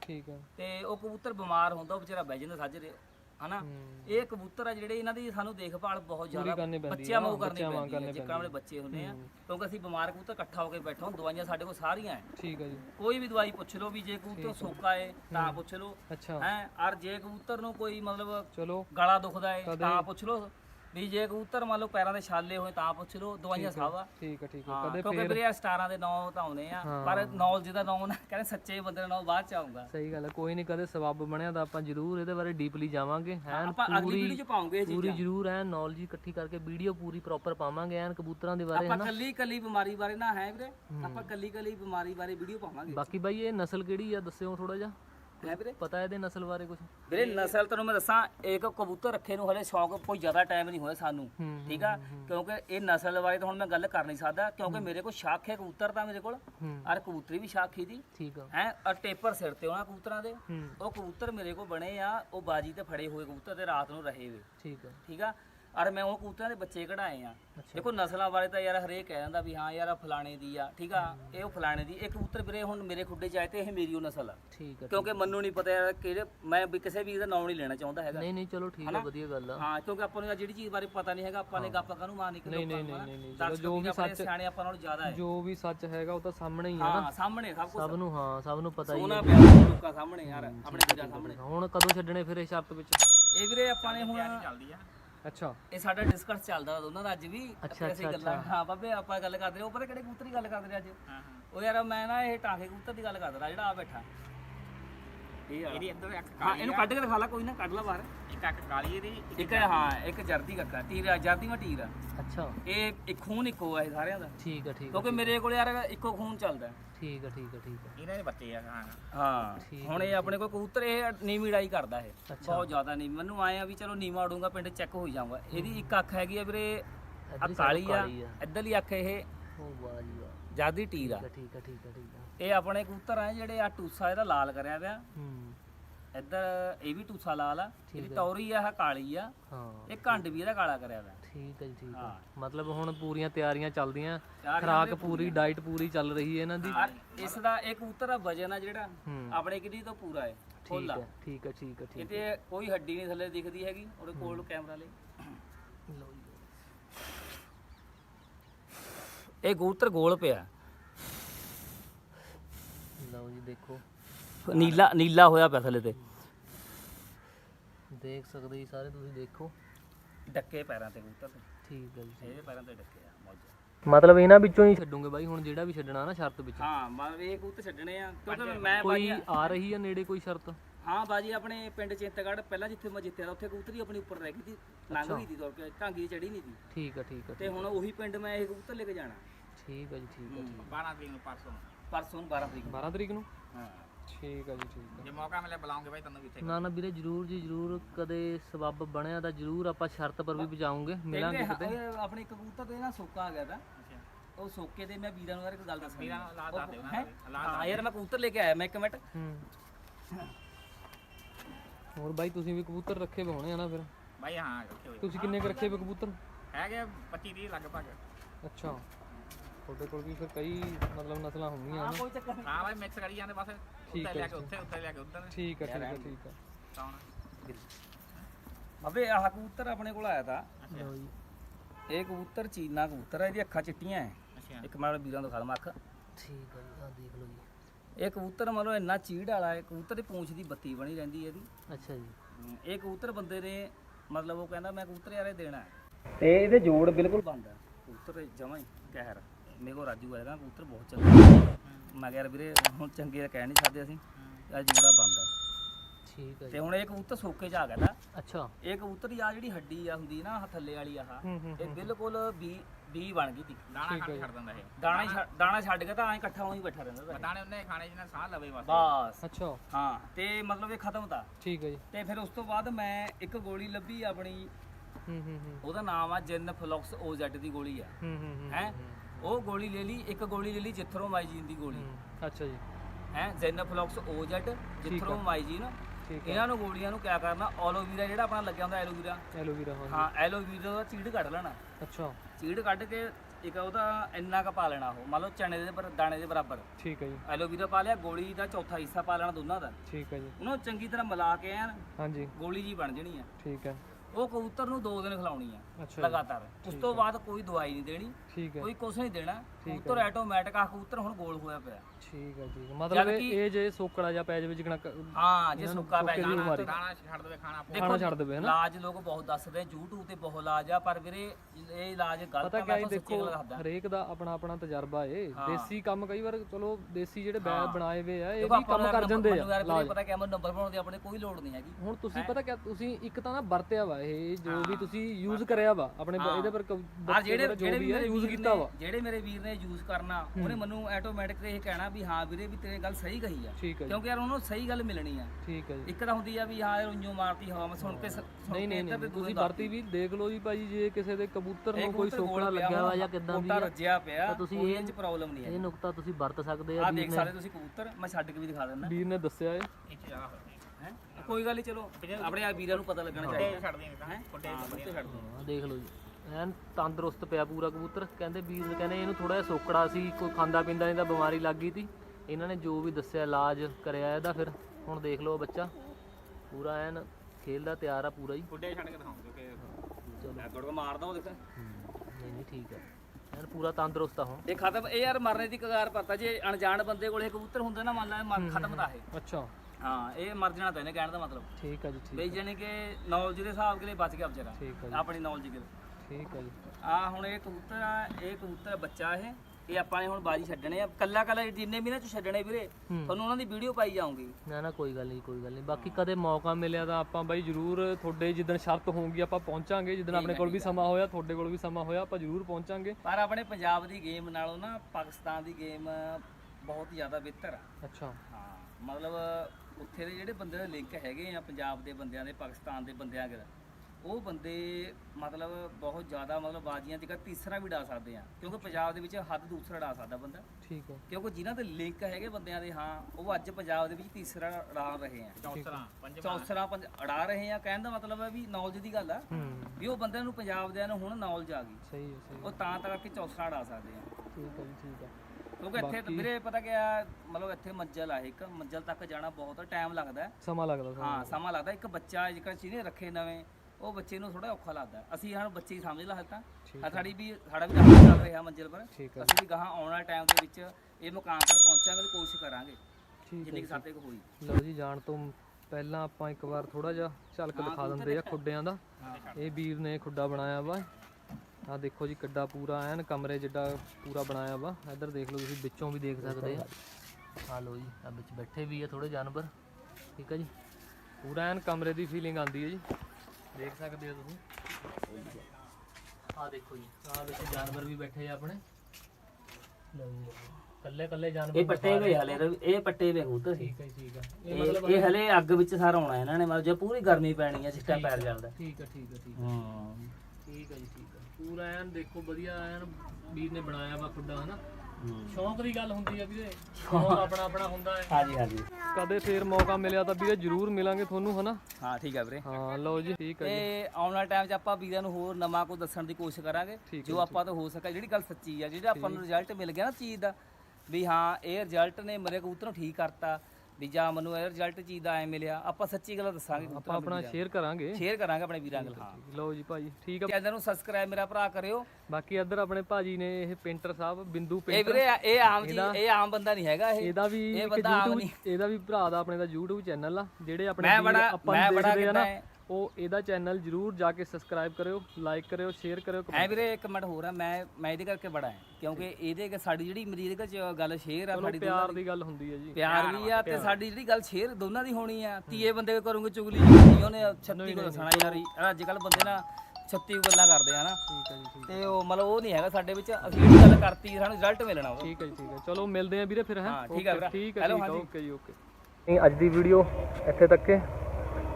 Speaker 1: ਤੇ ਉਹ ਕਬੂਤਰ ਬਿਮਾਰ ਹੁੰਦਾ ਉਹ ਵਿਚਾਰਾ ਬਹਿ ਜਾਂਦਾ ਸਾਜਰੇ। ਹਨਾ? ਇਹ ਕਬੂਤਰ ਆ ਜਿਹੜੇ ਇਹਨਾਂ ਦੀ ਸਾਨੂੰ ਦੇਖਭਾਲ ਬਹੁਤ ਜ਼ਿਆਦਾ ਬੱਚਿਆਂ ਵਾਂਗੂ ਕਰਨੀ ਪੈਂਦੀ ਹੈ ਵਾਲੇ ਬੱਚੇ ਹੁੰਦੇ ਆ। ਕਿਉਂਕਿ ਅਸੀਂ ਬਿਮਾਰ ਕਬੂਤਰ ਇਕੱਠਾ ਹੋ ਕੇ ਬੈਠਾ ਦਵਾਈਆਂ ਸਾਡੇ ਕੋਲ ਸਾਰੀਆਂ ਹੈ
Speaker 2: ਠੀਕ ਹੈ ਜੀ।
Speaker 1: ਕੋਈ ਵੀ ਦਵਾਈ ਪੁੱਛ ਲਓ ਵੀ ਜੇ ਕਬੂਤਰ ਸੋਕਾ ਹੈ ਤਾਂ ਪੁੱਛ ਲਓ। ਹੈ? ਔਰ ਜੇ ਕਬੂਤਰ ਨੂੰ ਕੋਈ ਮਤਲਬ ਗਲਾ ਦੁਖਦਾ ਹੈ ਤਾਂ ਪੁੱਛ ਲਓ। ਵੀ ਜੇ ਕਬੂਤਰ ਮੰਨ ਲਓ ਪੈਰਾਂ ਦੇ ਛਾਲੇ ਹੋਏ ਤਾਂ ਪੁੱਛ ਲਓ ਦਵਾਈਆਂ ਸਭ ਆ
Speaker 2: ਠੀਕ ਹੈ ਠੀਕ ਹੈ ਕਦੇ
Speaker 1: ਕਿਉਂਕਿ ਵੀਰੇ ਆਹ ਸਟਾਰਾਂ ਦੇ ਨਾਂ ਤਾਂ ਆਉਂਦੇ ਆ ਪਰ ਨੌਲੇਜ ਦਾ ਨਾਂ ਨਾ ਕਹਿੰਦੇ ਸੱਚੇ ਬੰਦੇ ਦਾ ਨਾਂ ਬਾਅਦ ਚ ਆਊਗਾ।
Speaker 2: ਸਹੀ ਗੱਲ ਹੈ ਕੋਈ ਨਹੀਂ ਕਦੇ ਸਬੱਬ ਬਣਿਆ ਤਾਂ ਆਪਾਂ ਜ਼ਰੂਰ ਇਹਦੇ ਬਾਰੇ ਡੀਪਲੀ ਜਾਵਾਂਗੇ। ਐਨ
Speaker 1: ਆਪਾਂ ਅਗਲੀ ਵੀਡੀਓ ਚ ਪਾਉਂਗੇ ਇਹ
Speaker 2: ਪੂਰੀ ਜ਼ਰੂਰ ਐਨ ਨੌਲੇਜ ਇਕੱਠੀ ਕਰਕੇ ਵੀਡੀਓ ਪੂਰੀ ਪ੍ਰੋਪਰ ਪਾਵਾਂਗੇ ਐਨ ਕਬੂਤਰਾਂ ਦੇ ਬਾਰੇ
Speaker 1: ਆਪਾਂ ਕੱਲੀ ਕੱਲੀ ਬਿਮਾਰੀ ਬਾਰੇ ਨਾ ਹੈ ਵੀਰੇ। ਆਪਾਂ ਕੱਲੀ ਕੱਲੀ ਬਿਮਾਰੀ ਬਾਰੇ ਵੀਡੀਓ ਪਾਵਾਂਗੇ।
Speaker 2: ਬਾਕੀ ਬਾਈ ਇਹ ਨਸਲ ਕਿਹੜੀ ਆ ਦੱਸਿਓ ਥੋੜਾ ਜਿਹਾ।
Speaker 1: ਹੈ ਵੀਰੇ?
Speaker 2: ਪਤਾ ਇਹਦੇ ਨਸਲ ਬਾਰੇ ਕੁਝ
Speaker 1: ਵੀਰੇ ਨਸਲ ਤੈਨੂੰ ਮੈਂ ਦੱਸਾਂ ਇੱਕ ਕਬੂਤਰ ਰੱਖੇ ਨੂੰ ਹਲੇ ਸ਼ੌਂਕ ਕੋਈ ਜ਼ਿਆਦਾ ਟਾਈਮ ਨਹੀਂ ਹੋਇਆ ਸਾਨੂੰ
Speaker 2: ਹੂੰ
Speaker 1: ਠੀਕ ਆ? ਕਿਉਂਕਿ ਇਹ ਨਸਲ ਬਾਰੇ ਤਾਂ ਹੁਣ ਮੈਂ ਗੱਲ ਕਰ ਨਹੀਂ ਸਕਦਾ ਕਿਉਂਕਿ ਮੇਰੇ ਕੋਲ ਹੈ ਕਬੂਤਰ ਤਾਂ ਮੇਰੇ ਕੋਲ।
Speaker 2: ਹੂੰ।
Speaker 1: ਔਰ ਕਬੂਤਰੀ ਵੀ ਸ਼ੱਕ ਹੀ ਦੀ
Speaker 2: ਠੀਕ ਆ।
Speaker 1: ਹੈ ਔਰ ਟੇਪਰ ਸਿਰ ਤੇ ਉਹਨਾਂ ਕਬੂਤਰਾਂ ਦੇ। ਉਹ ਕਬੂਤਰ ਮੇਰੇ ਕੋਲ ਬਣੇ ਆ ਉਹ ਬਾਜੀ ਤੇ ਫੜੇ ਹੋਏ ਕਬੂਤਰ ਤੇ ਰਾਤ ਨੂੰ ਰਹੇ ਵੇ।
Speaker 2: ਠੀਕ ਆ।
Speaker 1: ਠੀਕ ਆ? ਔਰ ਮੈਂ ਉਹ ਕਬੂਤਰਾਂ ਦੇ ਬੱਚੇ ਕਢਾਏ ਆ। ਦੇਖੋ ਨਸਲਾਂ ਬਾਰੇ ਤਾਂ ਯਾਰ ਹਰੇਕ ਕਹਿ ਦਿੰਦਾ ਵੀ ਹਾਂ ਯਾਰ ਆਹ ਫਲਾਣੇ ਦੀ ਆ ਠੀਕ ਆ? ਇਹ ਉਹ ਫਲਾਣੇ ਦੀ ਇਹ ਕਬੂਤਰ ਵੀਰੇ ਹੁਣ ਮੇਰੇ ਖੁੱਡੇ ਚ ਆਏ ਤੇ ਇਹ ਮੇਰੀ ਉਹ ਨਸਲ ਆ।
Speaker 2: ਠੀਕ ਆ
Speaker 1: ਕਿਉਂਕਿ ਮੈਨੂੰ ਨਹੀਂ ਪਤਾ ਯਾਰ ਕਿਹੜੇ ਮੈਂ ਵੀ ਕਿਸੇ ਵੀ ਦਾ ਨਾਮ ਨਹੀਂ ਲੈਣਾ ਚਾਹੁੰਦਾ ਹੈਗਾ।
Speaker 2: ਨਹੀਂ ਨਹੀਂ ਚਲੋ ਠੀਕ ਆ ਵਧੀਆ ਗੱਲ ਆ।
Speaker 1: ਹਾਂ ਕਿਉਂਕਿ ਆਪਾਂ ਨੂੰ ਜਿਹੜੀ ਚੀਜ਼ ਬਾਰੇ ਪਤਾ ਨਹੀਂ ਹੈਗਾ ਆਪਾਂ ਨੇ ਗੱਪ ਕਾਹਨੂੰ ਮਾਰ ਨਿਕਲ
Speaker 2: ਨਹੀਂ, ਨਹੀਂ, ਨਹੀਂ, ਨਹੀਂ, ਚਲੋ ਜੋ ਵੀ ਸੱਚ-
Speaker 1: ਸਿਆਣੇ ਆਪਾਂ ਨਾਲੋਂ ਜ਼ਿਆਦਾ ਹੈ।
Speaker 2: ਜੋ ਵੀ ਸੱਚ ਹੈਗਾ ਉਹ ਤਾਂ ਸਾਹਮਣੇ ਹੀ ਆ
Speaker 1: ਹਾਂ ਸਾਹਮਣੇ ਸਭ ਕੁਝ
Speaker 2: ਸਭ ਨੂੰ ਹਾਂ ਸਭ ਨੂੰ ਪਤਾ ਹੀ
Speaker 1: ਸੋਨਾ ਪਿਆ ਲੋਕਾਂ ਸਾਹਮਣੇ ਯਾਰ ਆਪਣੇ ਵੀਰਾਂ ਸਾਹਮਣੇ।
Speaker 2: ਹੁਣ ਕਦੋਂ ਛੱਡਣੇ ਫਿਰ ਇਹ ਸ਼ਰਤ ਵਿੱਚ?
Speaker 1: ਇਹ ਵੀਰੇ ਆਪਾਂ ਨੇ ਹੁਣ
Speaker 3: ਚੱਲਦੀ ਆ।
Speaker 2: ਅੱਛਾ।
Speaker 1: ਇਹ ਸਾਡਾ ਡਿਸਕਸ ਚੱਲਦਾ ਦੋਨਾਂ ਦਾ ਅੱਜ ਵੀ
Speaker 2: ਅੱਛਾ,
Speaker 1: ਤੇ ਅਸੀਂ
Speaker 2: ਅੱਛਾ,
Speaker 1: ਗੱਲਾਂ ਹਾਂ ਬਾਬੇ ਆਪਾਂ ਗੱਲ ਕਰਦੇ ਰਹੇ। ਉਹ ਪਤਾ ਕਿਹੜੇ ਕਬੂਤਰ ਦੀ ਗੱਲ ਕਰਦੇ ਰਹੇ ਅੱਜ?
Speaker 3: ਹਾਂ ਹਾਂ।
Speaker 1: ਉਹ ਯਾਰ ਮੈਂ ਨਾ ਇਹ ਟਾਂਕੇ ਕਬੂਤਰ ਦੀ ਗੱਲ ਕਰਦਾ ਜਿਹੜਾ ਆ ਬੈਠਾ। ਇਹ ਆ।
Speaker 3: ਇਹਦੀ ਇੱਧਰ ਇੱਕ
Speaker 1: ਹਾਂ
Speaker 3: ਕਾਲੀ
Speaker 1: ਇਹਨੂੰ ਕੱਢ ਕੇ ਦਿਖਾ ਲਾ ਕੋਈ ਨਾ ਕੱਢ ਲਾ ਬਾਹਰ।
Speaker 3: ਇੱਕ ਅੱਖ ਕਾਲੀ ਇਹਦੀ
Speaker 1: ਇੱਕ ਹਾਂ ਇੱਕ ਜਰਦੀ ਕੱਕਾ ਟੀਰ ਆ ਜਰਦੀ ਮਾ ਟੀਰ ਆ।
Speaker 2: ਅੱਛਾ।
Speaker 1: ਇਹ ਇੱਕ ਖੂਨ ਇੱਕੋ ਆ ਇਹ ਸਾਰਿਆਂ ਦਾ।
Speaker 2: ਠੀਕ ਆ ਠੀਕ ਆ
Speaker 1: ਕਿਉਂਕਿ ਮੇਰੇ ਕੋਲ ਯਾਰ ਇੱਕੋ ਖੂਨ ਚੱਲਦਾ।
Speaker 2: ਠੀਕ ਆ ਠੀਕ ਆ ਠੀਕ ਆ।
Speaker 3: ਇਹਨਾਂ ਦੇ ਬੱਚੇ ਆ ਹਾਂ।
Speaker 1: ਹਾਂ
Speaker 2: ਠੀਕ
Speaker 1: ਹੁਣ ਇਹ ਆਪਣੇ ਕੋਲ ਕਬੂਤਰ ਇਹ ਨੀਵੀਂ ਉਡਾਈ ਕਰਦਾ ਇਹ। ਬਹੁਤ ਜ਼ਿਆਦਾ ਨਹੀਂ ਮੈਨੂੰ ਆਏ ਆ ਵੀ ਚਲੋ ਨੀਵਾਂ ਉਡੂੰਗਾ ਪਿੰਡ ਚੈੱਕ ਹੋ ਜਾਊਗਾ। ਇਹਦੀ ਇੱਕ ਅੱਖ ਹੈਗੀ ਆ ਵੀਰੇ ਆ ਕਾਲੀ ਆ
Speaker 2: ਆ।
Speaker 1: ਇੱਧਰਲੀ ਅੱਖ ਇਹ।
Speaker 2: ਉਹ ਵਾਹ ਜੀ ਵਾਹ।
Speaker 1: ਜਰਦੀ ਟੀਰ ਆ
Speaker 2: ਠੀਕ ਆ ਠੀਕ ਆ ਠੀਕ ਆ।
Speaker 1: ਇਹ ਆਪਣੇ ਕਬੂਤਰ ਆ ਜਿਹੜੇ ਆ ਟੂਸਾ ਇਹਦਾ ਲਾਲ ਕਰਿਆ ਪਿਆ।
Speaker 2: ਹੂੰ।
Speaker 1: ਇੱਧਰ ਇਹ ਵੀ ਟੂਸਾ ਲਾਲ ਆ ਇਹਦੀ ਤੌਰੀ ਆ। ਆਹ ਕਾਲੀ ਆ।
Speaker 2: ਹਾਂ।
Speaker 1: ਇਹ ਘੰਡ ਵੀ ਇਹਦਾ ਕਾਲਾ ਕਰਿਆ ਪਿਆ।
Speaker 2: ਠੀਕ ਹੈ ਜੀ ਠੀਕ ਹੈ
Speaker 1: ਹਾਂ।
Speaker 2: ਮਤਲਬ ਹੁਣ ਪੂਰੀਆਂ ਤਿਆਰੀਆਂ ਚੱਲਦੀਆਂ
Speaker 1: ਤਿਆਰੀਆਂ
Speaker 2: ਖਰਾਕ ਪੂਰੀ ਡਾਈਟ ਪੂਰੀ ਚੱਲ ਰਹੀ ਹੈ ਇਹਨਾਂ ਦੀ।
Speaker 1: ਔਰ ਇਸ ਦਾ ਇਹ ਕਬੂਤਰ ਦਾ ਵਜਨ ਆ ਜਿਹੜਾ
Speaker 2: ਹੂੰ।
Speaker 1: ਆਪਣੇ ਕਿਡੀ ਤੋਂ ਪੂਰਾ ਹੈ
Speaker 2: ਠੀਕ ਹੈ ਠੀਕ ਹੈ ਠੀਕ ਹੈ ਠੀਕ
Speaker 1: ਇਹਤੇ ਕੋਈ ਹੱਡੀ ਨਹੀਂ ਥੱਲੇ ਦਿਖਦੀ ਹੈਗੀ ਉਹਦੇ ਕੋਲ ਕੈਮਰਾ ਲੈ
Speaker 2: ਲਓ ਜੀ।
Speaker 1: ਇਹ ਕਬੂਤਰ ਗੋਲ ਪਿਆ।
Speaker 2: ਲਓ ਜੀ ਦੇਖੋ।
Speaker 1: ਨੀਲਾ ਨੀਲਾ ਹੋਇਆ ਪਿਆ ਥੱਲੇ ਤੇ।
Speaker 2: ਦੇਖ ਸਕਦੇ ਜੀ ਸਾਰੇ ਤੁਸੀਂ ਦੇਖੋ।
Speaker 1: ਡੱਕੇ ਪੈਰਾਂ ਤੇ ਕਬੂਤਰ
Speaker 2: ਠੀਕ ਹੈ ਜੀ
Speaker 1: ਇਹਦੇ ਪੈਰਾਂ ਤੇ ਡੱਕੇ ਆ ਮੌਜ
Speaker 2: ਮਤਲਬ ਇਹਨਾਂ ਵਿੱਚੋਂ ਹੀ ਛੱਡੂਗੇ ਬਾਈ ਹੁਣ ਜਿਹੜਾ ਵੀ ਛੱਡਣਾ ਨਾ ਸ਼ਰਤ ਵਿੱਚ।
Speaker 1: ਹਾਂ ਮਤਲਬ ਇਹ ਕਬੂਤਰ ਛੱਡਣੇ ਆ ਕਿਉਂਕਿ ਮੈਂ
Speaker 2: ਕੋਈ
Speaker 1: ਬਾਜੀ
Speaker 2: ਆ ਰਹੀ ਹੈ ਨੇੜੇ ਕੋਈ ਸ਼ਰਤ?
Speaker 1: ਹਾਂ ਬਾਜੀ ਆਪਣੇ ਪਿੰਡ ਚਿੰਤਗੜ੍ਹ ਪਹਿਲਾਂ ਜਿੱਥੇ ਮੈਂ ਜਿੱਤਿਆ ਤਾ, ਉੱਥੇ ਕਬੂਤਰੀ ਆਪਣੀ ਉੱਪਰ ਰਹਿ ਗਈ ਸੀ ਲੰਘ ਗਈ ਸੀ ਤੁਰ ਕੇ ਢਾਂਗੀ ਚੜੀ ਨਹੀਂ ਸੀ।
Speaker 2: ਠੀਕ ਹੈ ਠੀਕ ਹੈ
Speaker 1: ਤੇ ਹੁਣ ਉਹੀ ਪਿੰਡ ਮੈਂ ਇਹ ਕਬੂਤਰ ਲੈ ਕੇ ਜਾਣਾ।
Speaker 2: ਠੀਕ ਹੈ ਜੀ ਠੀਕ ਹੈ
Speaker 3: 12 ਤਰੀਕ ਨੂੰ ਪਰਸੋਂ।
Speaker 1: ਪਰਸੋਂ ਨੂੰ 12 ਤਰੀਕ ਨੂੰ।
Speaker 2: 12 ਤਰੀਕ ਨੂੰ?
Speaker 1: ਹਾਂ।
Speaker 2: ਠੀਕ ਹੈ ਜੀ ਠੀਕ
Speaker 3: ਜੇ ਮੌਕਾ ਮਿਲੇ ਬੁਲਾਉਂਗੇ ਬਾਈ ਤੈਨੂੰ ਵੀ ਇੱਥੇ
Speaker 2: ਨਾ ਨਾ ਵੀਰੇ ਜਰੂਰ ਜੀ ਜਰੂਰ। ਕਦੇ ਸਬੱਬ ਬਣਿਆ ਤਾਂ ਜਰੂਰ ਆਪਾਂ ਸ਼ਰਤ ਪਰ ਵੀ ਵਜਾਉਂਗੇ ਮਿਲਾਂਗੇ
Speaker 1: ਕਹਿੰਦੇ ਇਹ ਆਪਣੇ ਕਬੂਤਰ ਤੇ ਨਾ ਸੋਕਾ ਆ ਗਿਆ ਤਾ। ਉਹ ਸੋਕੇ ਤੇ ਮੈਂ ਵੀਰਾਂ ਨੂੰ ਯਾਰ ਇੱਕ ਗੱਲ ਦੱਸਣੀ
Speaker 3: ਵੀਰਾਂ ਨੂੰ ਲਾ ਦੱਸ ਦਿਓ ਨਾ
Speaker 1: ਹੈਂ?
Speaker 3: ਲਾ
Speaker 1: ਹਾਂ ਯਾਰ ਮੈਂ ਕਬੂਤਰ ਲੈ ਕੇ ਆਇਆ ਮੈਂ ਇੱਕ ਮਿੰਟ।
Speaker 2: ਹੂੰ। ਹੋਰ ਬਾਈ ਤੁਸੀਂ ਵੀ ਕਬੂਤਰ ਰੱਖੇ ਵੇ ਹੋਣੇ ਆ ਨਾ ਫਿਰ?
Speaker 3: ਬਾਈ ਹਾਂ ਰੱਖੇ ਹੋਏ।
Speaker 2: ਤੁਸੀਂ ਕਿੰਨੇ ਕੁ ਰੱਖੇ ਵੇ ਕਬੂਤਰ?
Speaker 3: ਹੈਗੇ 25 30 ਲਗਭਗ।
Speaker 2: ਅੱਛਾ। ਤੁਹਾਡੇ ਕੋਲ ਵੀ ਫਿਰ ਕਈ ਮਤਲਬ ਨਸਲਾਂ ਹੋਣਗੀਆਂ
Speaker 1: ਹਾਂ
Speaker 2: ਨਾ।
Speaker 1: ਕੋਈ ਚੱਕਰ ਨਹੀਂ।
Speaker 3: ਹਾਂ ਬਾਈ ਮਿਕਸ ਕਰੀ ਜਾਂਦੇ ਬਸ। ਉੱਤੇ ਲੈ ਕੇ ਉੱਥੇ ਉੱਤੇ ਲੈ ਕੇ ਉੱਧਰ।
Speaker 2: ਠੀਕ ਹੈ ਠੀਕ ਹੈ ਠੀਕ ਹੈ।
Speaker 3: ਕੌਣ
Speaker 1: ਅਬੇ ਆਹ ਕਬੂਤਰ ਆਪਣੇ ਕੋਲ ਆਇਆ ਤਾ।
Speaker 2: ਲਓ ਜੀ।
Speaker 1: ਇਹ ਕਬੂਤਰ ਚੀਨਾ ਕਬੂਤਰ ਹੈ ਇਹਦੀ ਅੱਖਾਂ ਚਿੱਟੀਆਂ ਹੈ
Speaker 3: ਅੱਛਾ।
Speaker 1: ਇੱਕ ਮੈਂ ਆਪਣੇ ਵੀਰਾਂ ਨੂੰ ਦਿਖਾ ਦਵਾਂ ਅੱਖ।
Speaker 2: ਠੀਕ ਹੈ ਜੀ ਆ ਦੇਖ ਲਓ ਜੀ।
Speaker 1: ਇਹ ਕਬੂਤਰ ਮਤਲਬ ਇੰਨਾ ਚੀੜ ਵਾਲਾ ਹੈ ਕਬੂਤਰ ਦੀ ਪੂੰਛ ਦੀ ਬੱਤੀ ਬਣੀ ਰਹਿੰਦੀ ਹੈ ਇਹਦੀ।
Speaker 2: ਅੱਛਾ ਜੀ।
Speaker 1: ਹਮ, ਇਹ ਕਬੂਤਰ ਬੰਦੇ ਨੇ ਮਤਲਬ ਉਹ ਕਹਿੰਦਾ ਮੈਂ ਕਬੂਤਰ ਯਾਰੇ ਦੇਣਾ ਹੈ। ਤੇ ਇਹਦੇ ਜੋੜ ਬਿਲਕੁਲ ਬੰਦ ਹੈ। ਕਬੂਤਰ ਜਮਾ ਹੀ ਕਹਿਰ ਮੇਰੇ ਕੋਲ ਰਾਜੂ ਆਏਗਾ ਕਬੂਤਰ ਬਹੁਤ ਚੰਗਾ ਮੈਂ ਕਿਹਾ ਯਾਰ ਵੀਰੇ ਹੁਣ ਚੰਗੇ ਤਾਂ ਕਹਿ ਨਹੀਂ ਸਕਦੇ ਅਸੀਂ ਇਹ ਜੋੜਾ ਬੰਦ ਹੈ।
Speaker 2: ਠੀਕ ਹੈ ਜੀ।
Speaker 1: ਤੇ ਹੁਣ ਇਹ ਕਬੂਤਰ ਸੋਕੇ 'ਚ ਆ ਗਿਆ ਤਾ।
Speaker 2: ਅੱਛਾ।
Speaker 1: ਇਹ ਕਬੂਤਰ ਦੀ ਆ ਜਿਹੜੀ ਹੱਡੀ ਆ ਹੁੰਦੀ ਨਾ ਆਹ ਥੱਲੇ ਵਾਲੀ ਆਹ
Speaker 2: ਹੂੰ ਹੂੰ
Speaker 1: ਇਹ ਬਿਲਕੁਲ ਬੀ ਬੀ ਬਣ ਗਈ ਤੀ
Speaker 3: ਦਾਣਾ ਖਾ ਛੱਡ ਦਿੰਦਾ ਇਹ।
Speaker 1: ਦਾਣਾ ਹੀ ਛੱਡ- ਦਾਣਾ ਛੱਡ ਕੇ ਤਾਂ ਐਂ ਇਕੱਠਾ ਹੋਈ ਬੈਠਾ ਰਹਿੰਦਾ ਤਾ।
Speaker 3: ਦਾਣੇ ਉਹਨੇ ਖਾਣੇ ਜਿਹਨਾਂ ਸਾਹ ਲਵੇ ਬਸ।
Speaker 1: ਬਸ।
Speaker 2: ਅੱਛਾ।
Speaker 1: ਹਾਂ ਤੇ ਮਤਲਬ ਇਹ ਖਤਮ ਤਾ।
Speaker 2: ਠੀਕ ਹੈ ਜੀ।
Speaker 1: ਤੇ ਫਿਰ ਉਸ ਤੋਂ ਬਾਅਦ ਮੈਂ ਇੱਕ ਗੋਲੀ ਲੱਭੀ ਆਪਣੀ।
Speaker 2: ਹੂੰ ਹੂੰ ਹੂੰ।
Speaker 1: ਉਹਦਾ ਨਾਮ ਆ ਜਿਨ ਫਲੌਕਸ OZ ਦੀ ਗੋਲੀ ਆ।
Speaker 2: ਹੂੰ ਹੂੰ ਹੂੰ?
Speaker 1: ਹੈ। ਉਹ ਗੋਲੀ ਲੈ ਲਈ ਇੱਕ ਗੋਲੀ ਲੈ ਲਈ ਜਿਥਰੋਮਾਈਜੀਨ ਦੀ ਗੋਲੀ।
Speaker 2: ਹੂੰ। ਅੱਛਾ ਜੀ।
Speaker 1: ਹੈ ਜਿਨ ਫਲੌਕਸ OZ ਜਿਥਰੋਮਾਈਜੀਨ
Speaker 2: ਠੀਕ ਹੈ
Speaker 1: ਇਹਨਾਂ ਨੂੰ ਗੋਲੀਆਂ ਨੂੰ ਕਿਆ ਕਰਨਾ ਐਲੋਵੀਰਾ ਜਿਹੜਾ ਆਪਣਾ ਲੱਗਿਆ ਹੁੰਦਾ ਐਲੋਵੀਰਾ।
Speaker 2: ਐਲੋਵੀਰਾ ਹਾਂ
Speaker 1: ਹਾਂ ਐਲੋਵੀਰਾ ਦਾ ਚੀੜ ਕੱਢ ਲੈਣਾ।
Speaker 2: ਅੱਛਾ।
Speaker 1: ਚੀੜ ਕੱਢ ਕੇ ਇੱਕ ਉਹਦਾ ਇੰਨਾ ਕ ਪਾ ਲੈਣਾ ਉਹ ਮੰਨ ਲਓ ਚਨੇ ਦੇ ਪਰ ਦਾਣੇ ਦੇ ਬਰਾਬਰ।
Speaker 2: ਠੀਕ ਹੈ ਜੀ।
Speaker 1: ਐਲੋਵੀਰਾ ਪਾ ਲਿਆ ਗੋਲੀ ਦਾ ਚੌਥਾ ਹਿੱਸਾ ਪਾ ਲੈਣਾ ਦੋਨਾਂ ਦਾ।
Speaker 2: ਠੀਕ ਹੈ ਜੀ।
Speaker 1: ਉਹਨੂੰ ਚੰਗੀ ਤਰ੍ਹਾਂ ਮਿਲਾ ਕੇ ਐਨ
Speaker 2: ਹਾਂਜੀ।
Speaker 1: ਗੋਲੀ ਜੀ ਬਣ ਜਣੀ ਆ।
Speaker 2: ਠੀਕ ਹੈ
Speaker 1: ਉਹ ਕਬੂਤਰ ਨੂੰ 2 ਦਿਨ ਖਿਲਾਉਣੀ ਆ
Speaker 2: ਅੱਛਾ ਜੀ।
Speaker 1: ਲਗਾਤਾਰ। ਉਸ ਤੋਂ ਬਾਅਦ ਕੋਈ ਦਵਾਈ ਨਹੀਂ ਦੇਣੀ।
Speaker 2: ਠੀਕ ਹੈ।
Speaker 1: ਕੋਈ ਕੁਛ ਨਹੀਂ ਦੇਣਾ। ਕਬੂਤਰ ਆਟੋਮੈਟਿਕ ਆ ਕਬੂਤਰ ਹੁਣ ਗੋਲ ਹੋਇਆ ਪਿਆ।
Speaker 2: ਠੀਕ ਹੈ ਜੀ। ਮਤਲਬ ਇਹ ਜੇ ਸੋਕੜਾ ਜਾਂ ਪੈ ਜਾਵੇ ਜਿਕਣਾ ਕ-
Speaker 1: ਹਾਂ ਜੇ ਸੁੱਕਾ ਪੈ ਜਾਣਾ।
Speaker 3: ਦਾਣਾ ਛੱਡ ਦੇਵੇ ਖਾਣਾ
Speaker 2: ਖਾਣਾ ਛੱਡ ਦੇਵੇ ਹਨਾ?
Speaker 1: ਇਲਾਜ ਲੋਕ ਬਹੁਤ ਦੱਸਦੇ YouTube ਤੇ ਬਹੁਤ ਇਲਾਜ ਆ ਪਰ ਵੀਰੇ ਇਹ ਇਲਾਜ ਗਲਤ ਆ ਮੈਂ ਸੱਚੀ
Speaker 2: ਦੇਖੋ
Speaker 1: ਗੱਲ ਦੱਸਦਾ।
Speaker 2: ਹਰੇਕ ਦਾ ਆਪਣਾ ਆਪਣਾ ਤਜਰਬਾ ਏ। ਦੇਸੀ ਕੰਮ ਕਈ ਵਾਰ ਚਲੋ ਦੇਸੀ ਜਿਹੜੇ ਬੈਦ ਬਣਾਏ ਵੇ ਆ ਇਹ ਵੀ ਕੰਮ
Speaker 1: ਨੂੰ
Speaker 2: ਕਰ ਜਾਂਦੇ ਆ
Speaker 1: ਪਤਾ ਕਿ ਨੰਬਰ ਬਣਾਉਣ ਦੀ ਆਪਣੇ ਕੋਈ ਲੋੜ ਨਹੀਂ ਹੈਗੀ।
Speaker 2: ਹੁਣ ਤੁਸੀਂ ਪਤਾ ਕਿਆ ਤੁਸੀਂ ਇੱਕ ਤਾਂ ਨਾ ਵਰਤਿਆ ਵਾ ਇਹ ਜੋ ਵੀ ਤੁਸੀਂ ਯੂਜ਼ ਕਰਿਆ ਵਾ ਆਪਣੇ ਇਹਦੇ ਪਰ
Speaker 1: ਜਿਹੜੇ ਜਿਹੜੇ
Speaker 2: ਵੀ
Speaker 1: ਮੇਰੇ
Speaker 2: ਯੂਜ਼ ਕੀਤਾ ਵਾ।
Speaker 1: ਜਿਹੜੇ ਮੇਰੇ ਵੀਰ ਨੇ ਯੂਜ਼ ਕਰਨਾ ਉਹਨੇ ਮੈਨੂੰ ਆਟੋਮੈਟਿਕ ਇਹ ਕਹਿਣਾ ਵੀ ਹਾਂ ਵੀਰੇ ਵੀ ਤੇਰੇ ਗੱਲ ਸਹੀ ਕਹੀ ਆ। ਕਿਉਂਕਿ ਯਾਰ ਉਹਨੂੰ ਸਹੀ ਗੱਲ ਮਿਲਣੀ ਆ।
Speaker 2: ਠੀਕ ਹੈ ਜੀ।
Speaker 1: ਇੱਕ ਤਾਂ ਹੁੰਦੀ ਆ ਵੀ ਹਾਂ ਯਾਰ ਉਈਓ ਮਾਰਤੀ ਹਵਾ ਮੈਂ ਸੁਣ ਕੇ
Speaker 2: ਨਹੀਂ ਨਹੀਂ ਤੁਸੀਂ ਵਰਤੀ ਵੀ ਦੇਖ ਲਓ ਜੀ ਭਾਈ ਜੇ ਕਿਸੇ ਦੇ ਕਬੂਤਰ ਨੂੰ ਕੋਈ
Speaker 1: ਪਿਆ
Speaker 2: ਲੱਗਿਆ ਵਾ ਜਾਂ ਕਿਦਾਂ ਵੀ
Speaker 1: ਰੱਜਿਆ ਪਿਆ
Speaker 2: ਤਾਂ ਤੁਸੀਂ ਇਹ-
Speaker 1: ਇਹ ਚ ਪ੍ਰੋਬਲਮ ਨਹੀਂ
Speaker 2: ਇਹ
Speaker 1: ਹੈ
Speaker 2: ਨੁਕਤਾ ਤੁਸੀਂ ਵਰਤ ਸਕਦੇ ਆ
Speaker 1: ਆ ਦੇਖ ਸਕਦੇ ਤੁਸੀਂ ਕਬੂਤਰ ਮੈਂ ਛੱਡ ਕੇ ਵੀ ਦਿਖਾ ਦਿੰਦਾ।
Speaker 2: ਵੀਰ ਨੇ ਦੱਸਿਆ ਏ
Speaker 3: ਇਹ ਜਗ੍ਹਾ
Speaker 1: ਹੈ? ਕੋਈ ਗੱਲ ਨਹੀਂ ਚਲੋ ਆਪਣੇ ਆ ਵੀਰਾਂ ਨੂੰ ਪਤਾ ਲੱਗਣਾ ਚਾਹੀਦਾ।
Speaker 3: ਛੱਡ ਦੇਣੀ ਤਾਂ।
Speaker 1: ਹੈ? ਛੱਡ ਦੋ
Speaker 2: ਦੇਖ ਲਓ ਜੀ। ਐਨ ਤੰਦਰੁਸਤ ਪਿਆ ਪੂਰਾ ਕਬੂਤਰ। ਕਹਿੰਦੇ ਵੀਰ ਨੇ ਕਹਿੰਦੇ ਇਹਨੂੰ ਥੋੜਾ ਜਿਹਾ ਸੋਕੜਾ ਸੀ ਕੋਈ ਖਾਂਦਾ ਪੀਂਦਾ ਨਹੀਂ ਤਾਂ ਬਿਮਾਰੀ ਲੱਗ ਗਈ ਤੀ। ਇਹਨਾਂ ਨੇ ਜੋ ਵੀ ਦੱਸਿਆ ਇਲਾਜ ਕਰਿਆ ਇਹਦਾ ਫਿਰ। ਹੁਣ ਦੇਖ ਲਓ ਬੱਚਾ। ਪੂਰਾ ਐਨ ਖੇਲਦਾ ਤਿਆਰ ਆ ਪੂਰਾ ਹੀ।
Speaker 3: ਫੁੱਟੇ ਛੱਡ ਕੇ ਦਿਖਾਉਂਗੇ ਕਿ
Speaker 2: ਚਲੋ।
Speaker 1: ਮੈਂ ਗੁੜ ਮਾਰਦਾ ਉਹ ਦੇਖ।
Speaker 2: ਨਹੀਂ ਨਹੀਂ ਠੀਕ ਹੈ ਐਨ ਪੂਰਾ ਤੰਦਰੁਸਤ ਆ ਹੁਣ।
Speaker 1: ਇਹ ਖਤਮ ਇਹ ਯਾਰ ਮਰਨੇ ਦੀ ਕਗਾਰ ਪਤਾ ਜੇ ਅਣਜਾਣ ਬੰਦੇ ਕੋਲੇ ਕਬੂਤਰ ਹੁੰਦੇ ਨਾ ਮੰਨ ਲਾ ਮਰ ਖਤਮ ਦਾ ਇਹ
Speaker 2: ਅੱਛਾ।
Speaker 1: ਹਾਂ ਇਹ ਮਰ ਜਾਣਾ ਤਾਂ ਇਹਨੇ ਕਹਿਣ ਦਾ ਮਤਲਬ।
Speaker 2: ਠੀਕ ਹੈ ਜੀ ਠੀਕ
Speaker 1: ਬਈ ਜਾਨੀ ਕਿ ਨੌਲੇਜ ਦੇ ਹਿਸਾਬ ਕੇ ਲਈ ਬਚ ਗਿਆ ਵਿਚਾਰਾ। ਆਪਣੀ ਨੌਲੇਜ ਕੇ
Speaker 2: ਠੀਕ ਹੈ ਜੀ।
Speaker 1: ਆ ਹੁਣ ਇਹ ਕਬੂਤਰ ਆ ਇਹ ਕਬੂਤਰ ਬੱਚਾ ਇਹ। ਇਹ ਆਪਾਂ ਨੇ ਹੁਣ ਬਾਜੀ ਛੱਡਣੇ ਆ। ਕੱਲਾ ਕੱਲਾ ਜਿੰਨੇ ਵੀ ਨਾ ਚ ਛੱਡਣੇ ਵੀਰੇ। ਤੁਹਾਨੂੰ ਉਹਨਾਂ ਦੀ ਵੀਡੀਓ ਪਾਈ ਜਾਊਂਗੀ।
Speaker 2: ਨਾ ਨਾ ਕੋਈ ਗੱਲ ਨਹੀਂ ਕੋਈ ਗੱਲ ਨਹੀਂ। ਬਾਕੀ ਕਦੇ ਮੌਕਾ ਮਿਲਿਆ ਤਾਂ ਆਪਾਂ ਬਾਈ ਜਰੂਰ ਤੁਹਾਡੇ ਜਿੱਦਣ ਸ਼ਰਤ ਹੋਊਗੀ ਆਪਾਂ ਪਹੁੰਚਾਂਗੇ। ਜਿੱਦਣ ਆਪਣੇ ਕੋਲ ਵੀ ਸਮਾਂ ਹੋਇਆ ਤੁਹਾਡੇ ਕੋਲ ਵੀ ਸਮਾਂ ਹੋਇਆ ਆਪਾਂ ਜਰੂਰ ਪਹੁੰਚਾਂਗੇ।
Speaker 1: ਪਰ ਆਪਣੇ ਪੰਜਾਬ ਦੀ ਗੇਮ ਨਾਲੋਂ ਨਾ ਪਾਕਿਸਤਾਨ ਦੀ ਗੇਮ ਬਹੁਤ ਜ਼ਿਆਦਾ ਬਿਹਤਰ ਆ।
Speaker 2: ਅੱਛਾ।
Speaker 1: ਹਾਂ ਮਤਲਬ ਉੱਥੇ ਦੇ ਜਿਹੜੇ ਬੰਦੇ ਦੇ ਲਿੰਕ ਹੈਗੇ ਆ ਪੰਜਾਬ ਦੇ ਬੰਦਿਆਂ ਦੇ ਪਾਕਿਸਤਾਨ ਦੇ ਬੰਦਿਆਂ ਦੇ। ਉਹ ਬੰਦੇ ਮਤਲਬ ਬਹੁਤ ਜ਼ਿਆਦਾ ਮਤਲਬ ਬਾਜ਼ੀਆਂ ਜਿਹਾ ਤੀਸਰਾ ਵੀ ਡਾ ਸਕਦੇ ਆ। ਕਿਉਂਕਿ ਪੰਜਾਬ ਦੇ ਵਿੱਚ ਹੱਦ ਦੂਸਰਾ ਡਾ ਸਕਦਾ ਬੰਦਾ।
Speaker 2: ਠੀਕ ਹੈ।
Speaker 1: ਕਿਉਂਕਿ ਜਿਨ੍ਹਾਂ ਦੇ ਲਿੰਕ ਹੈਗੇ ਬੰਦਿਆਂ ਦੇ ਹਾਂ ਉਹ ਅੱਜ ਪੰਜਾਬ ਦੇ ਵਿੱਚ ਤੀਸਰਾ ਉਡਾ ਰਹੇ ਆ।
Speaker 3: ਚੌਥਰਾ ਪੰਜਵਾਂ।
Speaker 1: ਚੌਥਰਾ ਪੰਜ ਉਡਾ ਰਹੇ ਆ। ਕਹਿਣ ਦਾ ਮਤਲਬ ਹੈ ਵੀ ਨੌਲੇਜ ਦੀ ਗੱਲ ਆ।
Speaker 2: ਹੂੰ।
Speaker 1: ਵੀ ਉਹ ਬੰਦਿਆਂ ਨੂੰ ਪੰਜਾਬ ਦਿਆਂ ਨੂੰ ਹੁਣ ਨੌਲੇਜ ਆ ਗਈ।
Speaker 2: ਸਹੀ ਹੈ ਸਹੀ
Speaker 1: ਉਹ ਤਾਂ ਕਰਕੇ ਚੌਥਰਾ ਉਡਾ ਸਕਦੇ ਆ।
Speaker 2: ਠੀਕ ਹੈ ਜੀ ਠੀਕ ਹੈ।
Speaker 1: ਕਿਉਂਕਿ ਇੱਥੇ ਤਾਂ ਵੀਰੇ ਪਤਾ ਕੀ ਆ ਮਤਲਬ ਇੱਥੇ ਮੰਜ਼ਲ ਆ ਇੱਕ। ਮੰਜ਼ਲ ਤੱਕ ਜਾਣਾ ਬਹੁਤ ਟਾਈਮ ਲੱਗਦਾ। ਹੈ।
Speaker 2: ਸਮਾਂ ਲੱਗਦਾ
Speaker 1: ਹਾਂ ਸਮਾਂ ਲੱਗਦਾ। ਇੱਕ ਬੱਚਾ ਜਿਹੜਾ ਜਿਹਨੇ ਰੱਖੇ ਨਵੇਂ। ਉਹ ਬੱਚੇ ਨੂੰ ਥੋੜਾ ਔਖਾ ਲੱਗਦਾ। ਅਸੀਂ ਹਾਂ ਬੱਚੇ ਹੀ ਸਮਝ ਲਾ ਹਾਲ ਤਾਂ ਆ ਸਾਡੀ ਵੀ ਸਾਡਾ ਵੀ ਰਸਤਾ ਚੱਲ ਰਿਹਾ ਮੰਜ਼ਿਲ ਪਰ।
Speaker 2: ਠੀਕ ਹੈ।
Speaker 1: ਅਸੀਂ ਵੀ ਗਾਹਾਂ ਆਉਣ ਵਾਲੇ ਟਾਈਮ ਦੇ ਵਿੱਚ ਇਹ ਮੁਕਾਮ ਤੱਕ ਪਹੁੰਚਾਂਗੇ ਦੀ ਕੋਸ਼ਿਸ਼ ਕਰਾਂਗੇ।
Speaker 2: ਠੀਕ
Speaker 1: ਜਿੰਨੀ
Speaker 2: ਹੈ
Speaker 1: ਕਿ ਸਾਡੇ ਕੋਲ ਹੋਈ।
Speaker 2: ਲਓ ਜੀ ਜਾਣ ਤੋਂ ਪਹਿਲਾਂ ਆਪਾਂ ਇੱਕ ਵਾਰ ਥੋੜਾ ਜਿਹਾ ਝਲਕ ਦਿਖਾ ਦਿੰਦੇ ਆ ਖੁੱਡਿਆਂ ਦਾ। ਇਹ ਵੀਰ ਨੇ ਖੁੱਡਾ ਬਣਾਇਆ ਵਾ। ਆ ਦੇਖੋ ਜੀ ਕਿੱਡਾ ਪੂਰਾ ਐਨ ਕਮਰੇ ਜਿੱਡਾ ਪੂਰਾ ਬਣਾਇਆ ਵਾ। ਇੱਧਰ ਦੇਖ ਲਓ ਤੁਸੀਂ ਵਿੱਚੋਂ ਵੀ ਦੇਖ ਸਕਦੇ ਆ। ਆ ਲਓ ਜੀ ਆ ਵਿੱਚ ਬੈਠੇ ਵੀ ਆ ਥੋੜੇ ਜਾਨਵਰ। ਠੀਕ ਹੈ ਜੀ। ਪੂਰਾ ਐਨ ਕਮਰੇ ਦੀ ਫੀਲਿੰਗ ਆਉਂਦੀ ਹੈ ਜੀ। ਦੇਖ ਸਕਦੇ ਹੋ ਤੁਸੀਂ। ਆ ਦੇਖੋ ਜੀ ਆ ਵਿੱਚ ਜਾਨਵਰ ਵੀ ਬੈਠੇ ਆ ਆਪਣੇ। ਲਓ ਜੀ ਕੱਲੇ ਕੱਲੇ ਜਾਨਵਰ
Speaker 1: ਇਹ ਪੱਟੇ ਵੇ ਹਲੇ ਇਹ ਪੱਟੇ ਵੇ ਕਬੂਤਰ ਸੀ
Speaker 2: ਠੀਕ ਹੈ ਠੀਕ ਹੈ।
Speaker 1: ਇਹ ਇਹ ਹਲੇ ਅੱਗ ਵਿੱਚ ਸਾਰਾ ਆਉਣਾ ਇਹਨਾਂ ਨੇ ਮਤਲਬ ਜੇ ਪੂਰੀ ਗਰਮੀ ਪੈਣੀ ਹੈ ਜਿਸ ਟਾਈਮ ਪੈਰ ਜਾਂਦਾ
Speaker 2: ਠੀਕ ਹੈ ਠੀਕ ਹੈ ਠੀਕ ਹੈ।
Speaker 1: ਹਾਂ।
Speaker 2: ਠੀਕ ਹੈ ਜੀ ਠੀਕ ਹੈ। ਪੂਰਾ ਐਨ ਦੇਖੋ ਵਧੀਆ ਐਨ ਵੀਰ ਨੇ ਬਣਾਇਆ ਵਾ ਖੁੱਡਾ ਹਨਾ? ਸ਼ੌਂਕ ਦੀ ਗੱਲ ਹੁੰਦੀ ਆ ਵੀਰੇ। ਸ਼ੌਂਕ। ਆਪਣਾ ਆਪਣਾ ਹੁੰਦਾ ਹੈ।
Speaker 1: ਹਾਂਜੀ ਹਾਂਜੀ।
Speaker 2: ਕਦੇ ਫੇਰ ਮੌਕਾ ਮਿਲਿਆ ਤਾਂ ਵੀਰੇ ਜ਼ਰੂਰ ਮਿਲਾਂਗੇ ਤੁਹਾਨੂੰ ਹਨਾ?
Speaker 1: ਹਾਂ ਠੀਕ ਹੈ ਵੀਰੇ।
Speaker 2: ਹਾਂ ਲਓ ਜੀ ਠੀਕ ਹੈ ਜੀ।
Speaker 1: ਤੇ ਆਉਣ ਵਾਲੇ ਟਾਈਮ 'ਚ ਆਪਾਂ ਵੀਰਾਂ ਨੂੰ ਹੋਰ ਨਵਾਂ ਕੁਝ ਦੱਸਣ ਦੀ ਕੋਸ਼ਿਸ਼ ਕਰਾਂਗੇ। ਜੋ ਆਪਾਂ ਤੋਂ ਹੋ ਸਕੇ ਜਿਹੜੀ ਗੱਲ ਸੱਚੀ ਆ ਜਿਹੜਾ ਆਪਾਂ ਨੂੰ ਰਿਜ਼ਲਟ ਮਿਲ ਗਿਆ ਨਾ ਚੀਜ਼ ਦਾ ਵੀ ਹਾਂ ਇਹ ਰਿਜ਼ਲਟ ਨੇ ਮੇਰੇ ਕਬੂਤਰ ਨੂੰ ਠੀਕ ਕਰਤਾ। ਵੀ ਜਾਂ ਮੈਨੂੰ ਇਹ ਰਿਜ਼ਲਟ ਚੀਜ਼ ਦਾ ਐ ਮਿਲਿਆ ਆਪਾਂ ਸੱਚੀ ਗੱਲ ਦੱਸਾਂਗੇ
Speaker 2: ਆਪਾਂ ਆਪਣਾ ਸ਼ੇਅਰ ਕਰਾਂਗੇ।
Speaker 1: ਸ਼ੇਅਰ ਕਰਾਂਗੇ ਆਪਣੇ ਵੀਰਾਂ ਨਾਲ ਹਾਂ।
Speaker 2: ਲਓ ਜੀ ਭਾਜੀ ਠੀਕ ਹੈ
Speaker 1: ਚੈਨਲ ਨੂੰ ਸਬਸਕ੍ਰਾਈਬ ਮੇਰਾ ਭਰਾ ਕਰਿਓ।
Speaker 2: ਬਾਕੀ ਇੱਧਰ ਆਪਣੇ ਭਾਜੀ ਨੇ ਇਹ ਪੇਂਟਰ ਸਾਹਿਬ ਬਿੰਦੂ
Speaker 1: ਇਹ
Speaker 2: ਪੇਂਟਰ
Speaker 1: ਵੀਰੇ ਇਹ ਆਮ ਜੀ ਇਹ ਆਮ ਬੰਦਾ ਨਹੀਂ ਹੈਗਾ ਇਹ।
Speaker 2: ਇਹਦਾ ਵੀ
Speaker 1: ਇਹ
Speaker 2: ਇੱਕ
Speaker 1: ਬੰਦਾ ਆਮ
Speaker 2: YouTube
Speaker 1: ਨਹੀਂ।
Speaker 2: ਇਹਦਾ ਵੀ ਭਰਾ ਦਾ ਆਪਣੇ ਦਾ YouTube ਚੈਨਲ ਆ ਜਿਹੜੇ ਆਪਣੇ
Speaker 1: ਮੈਂ ਬੜਾ ਮੈਂ ਬੜਾ
Speaker 2: ਆ ਉਹ ਇਹਦਾ ਚੈਨਲ ਜਰੂਰ ਜਾ ਕੇ ਸਬਸਕ੍ਰਾਈਬ ਕਰਿਓ ਲਾਈਕ ਕਰਿਓ ਸ਼ੇਅਰ ਕਰਿਓ
Speaker 1: ਐ ਵੀਰੇ ਇੱਕ ਮਿੰਟ ਹੋਰ ਆ ਮੈਂ ਮੈਂ ਇਹਦੇ ਕਰਕੇ ਬੜਾ ਹੈ ਕਿਉਂਕਿ ਇਹਦੇ ਕੇ ਸਾਡੀ ਜਿਹੜੀ ਮੇਰੀ ਇਹਦੇ ਚ ਗੱਲ ਸ਼ੇਅਰ ਆ ਸਾਡੀ
Speaker 2: ਪਿਆਰ ਦੀ ਗੱਲ ਹੁੰਦੀ ਹੈ ਜੀ।
Speaker 1: ਪਿਆਰ ਵੀ ਆ ਤੇ ਸਾਡੀ ਜਿਹੜੀ ਗੱਲ ਸ਼ੇਅਰ ਦੋਨਾਂ ਦੀ ਹੋਣੀ ਆ ਤੀਏ ਬੰਦੇ ਕਰੂੰਗੇ ਚੁਗਲੀ ਉਹਨੇ 36 ਕੋ ਦੱਸਣਾ ਯਾਰ ਅੱਜ ਕੱਲ ਬੰਦੇ ਨਾ 36 ਗੱਲਾਂ ਕਰਦੇ ਆ ਨਾ।
Speaker 2: ਠੀਕ ਹੈ ਜੀ ਠੀਕ
Speaker 1: ਤੇ ਉਹ ਮਤਲਬ ਉਹ ਨਹੀਂ ਹੈਗਾ ਸਾਡੇ ਵਿੱਚ ਅਸੀਂ ਜਿਹੜੀ ਗੱਲ ਕਰਤੀ ਸਾਨੂੰ ਰਿਜ਼ਲਟ ਮਿਲਣਾ ਉਹਦਾ
Speaker 2: ਠੀਕ ਹੈ ਜੀ ਠੀਕ ਹੈ। ਚਲੋ ਮਿਲਦੇ ਆਂ ਵੀਰੇ ਫਿਰ ਹੈ।
Speaker 1: ਠੀਕ ਹੈ ਵੀਰੇ।
Speaker 2: ਠੀਕ ਹੈ। ਓਕੇ ਜੀ ਓਕੇ ਅੱਜ ਦੀ ਵੀਡੀਓ ਇੱਥੇ ਤੱਕ ਹੈ।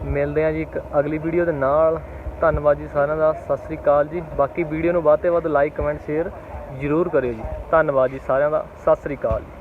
Speaker 2: ਮਿਲਦੇ ਆਂ ਜੀ ਇੱਕ ਅਗਲੀ ਵੀਡੀਓ ਦੇ ਨਾਲ। ਧੰਨਵਾਦ ਜੀ ਸਾਰਿਆਂ ਦਾ। ਸਤਿ ਸ੍ਰੀ ਅਕਾਲ ਜੀ। ਬਾਕੀ ਵੀਡੀਓ ਨੂੰ ਵੱਧ ਤੋਂ ਵੱਧ ਲਾਈਕ ਕਮੈਂਟ ਸ਼ੇਅਰ ਜ਼ਰੂਰ ਕਰਿਓ ਜੀ। ਧੰਨਵਾਦ ਜੀ ਸਾਰਿਆਂ ਦਾ। ਸਤਿ ਸ੍ਰੀ ਅਕਾਲ ਜੀ।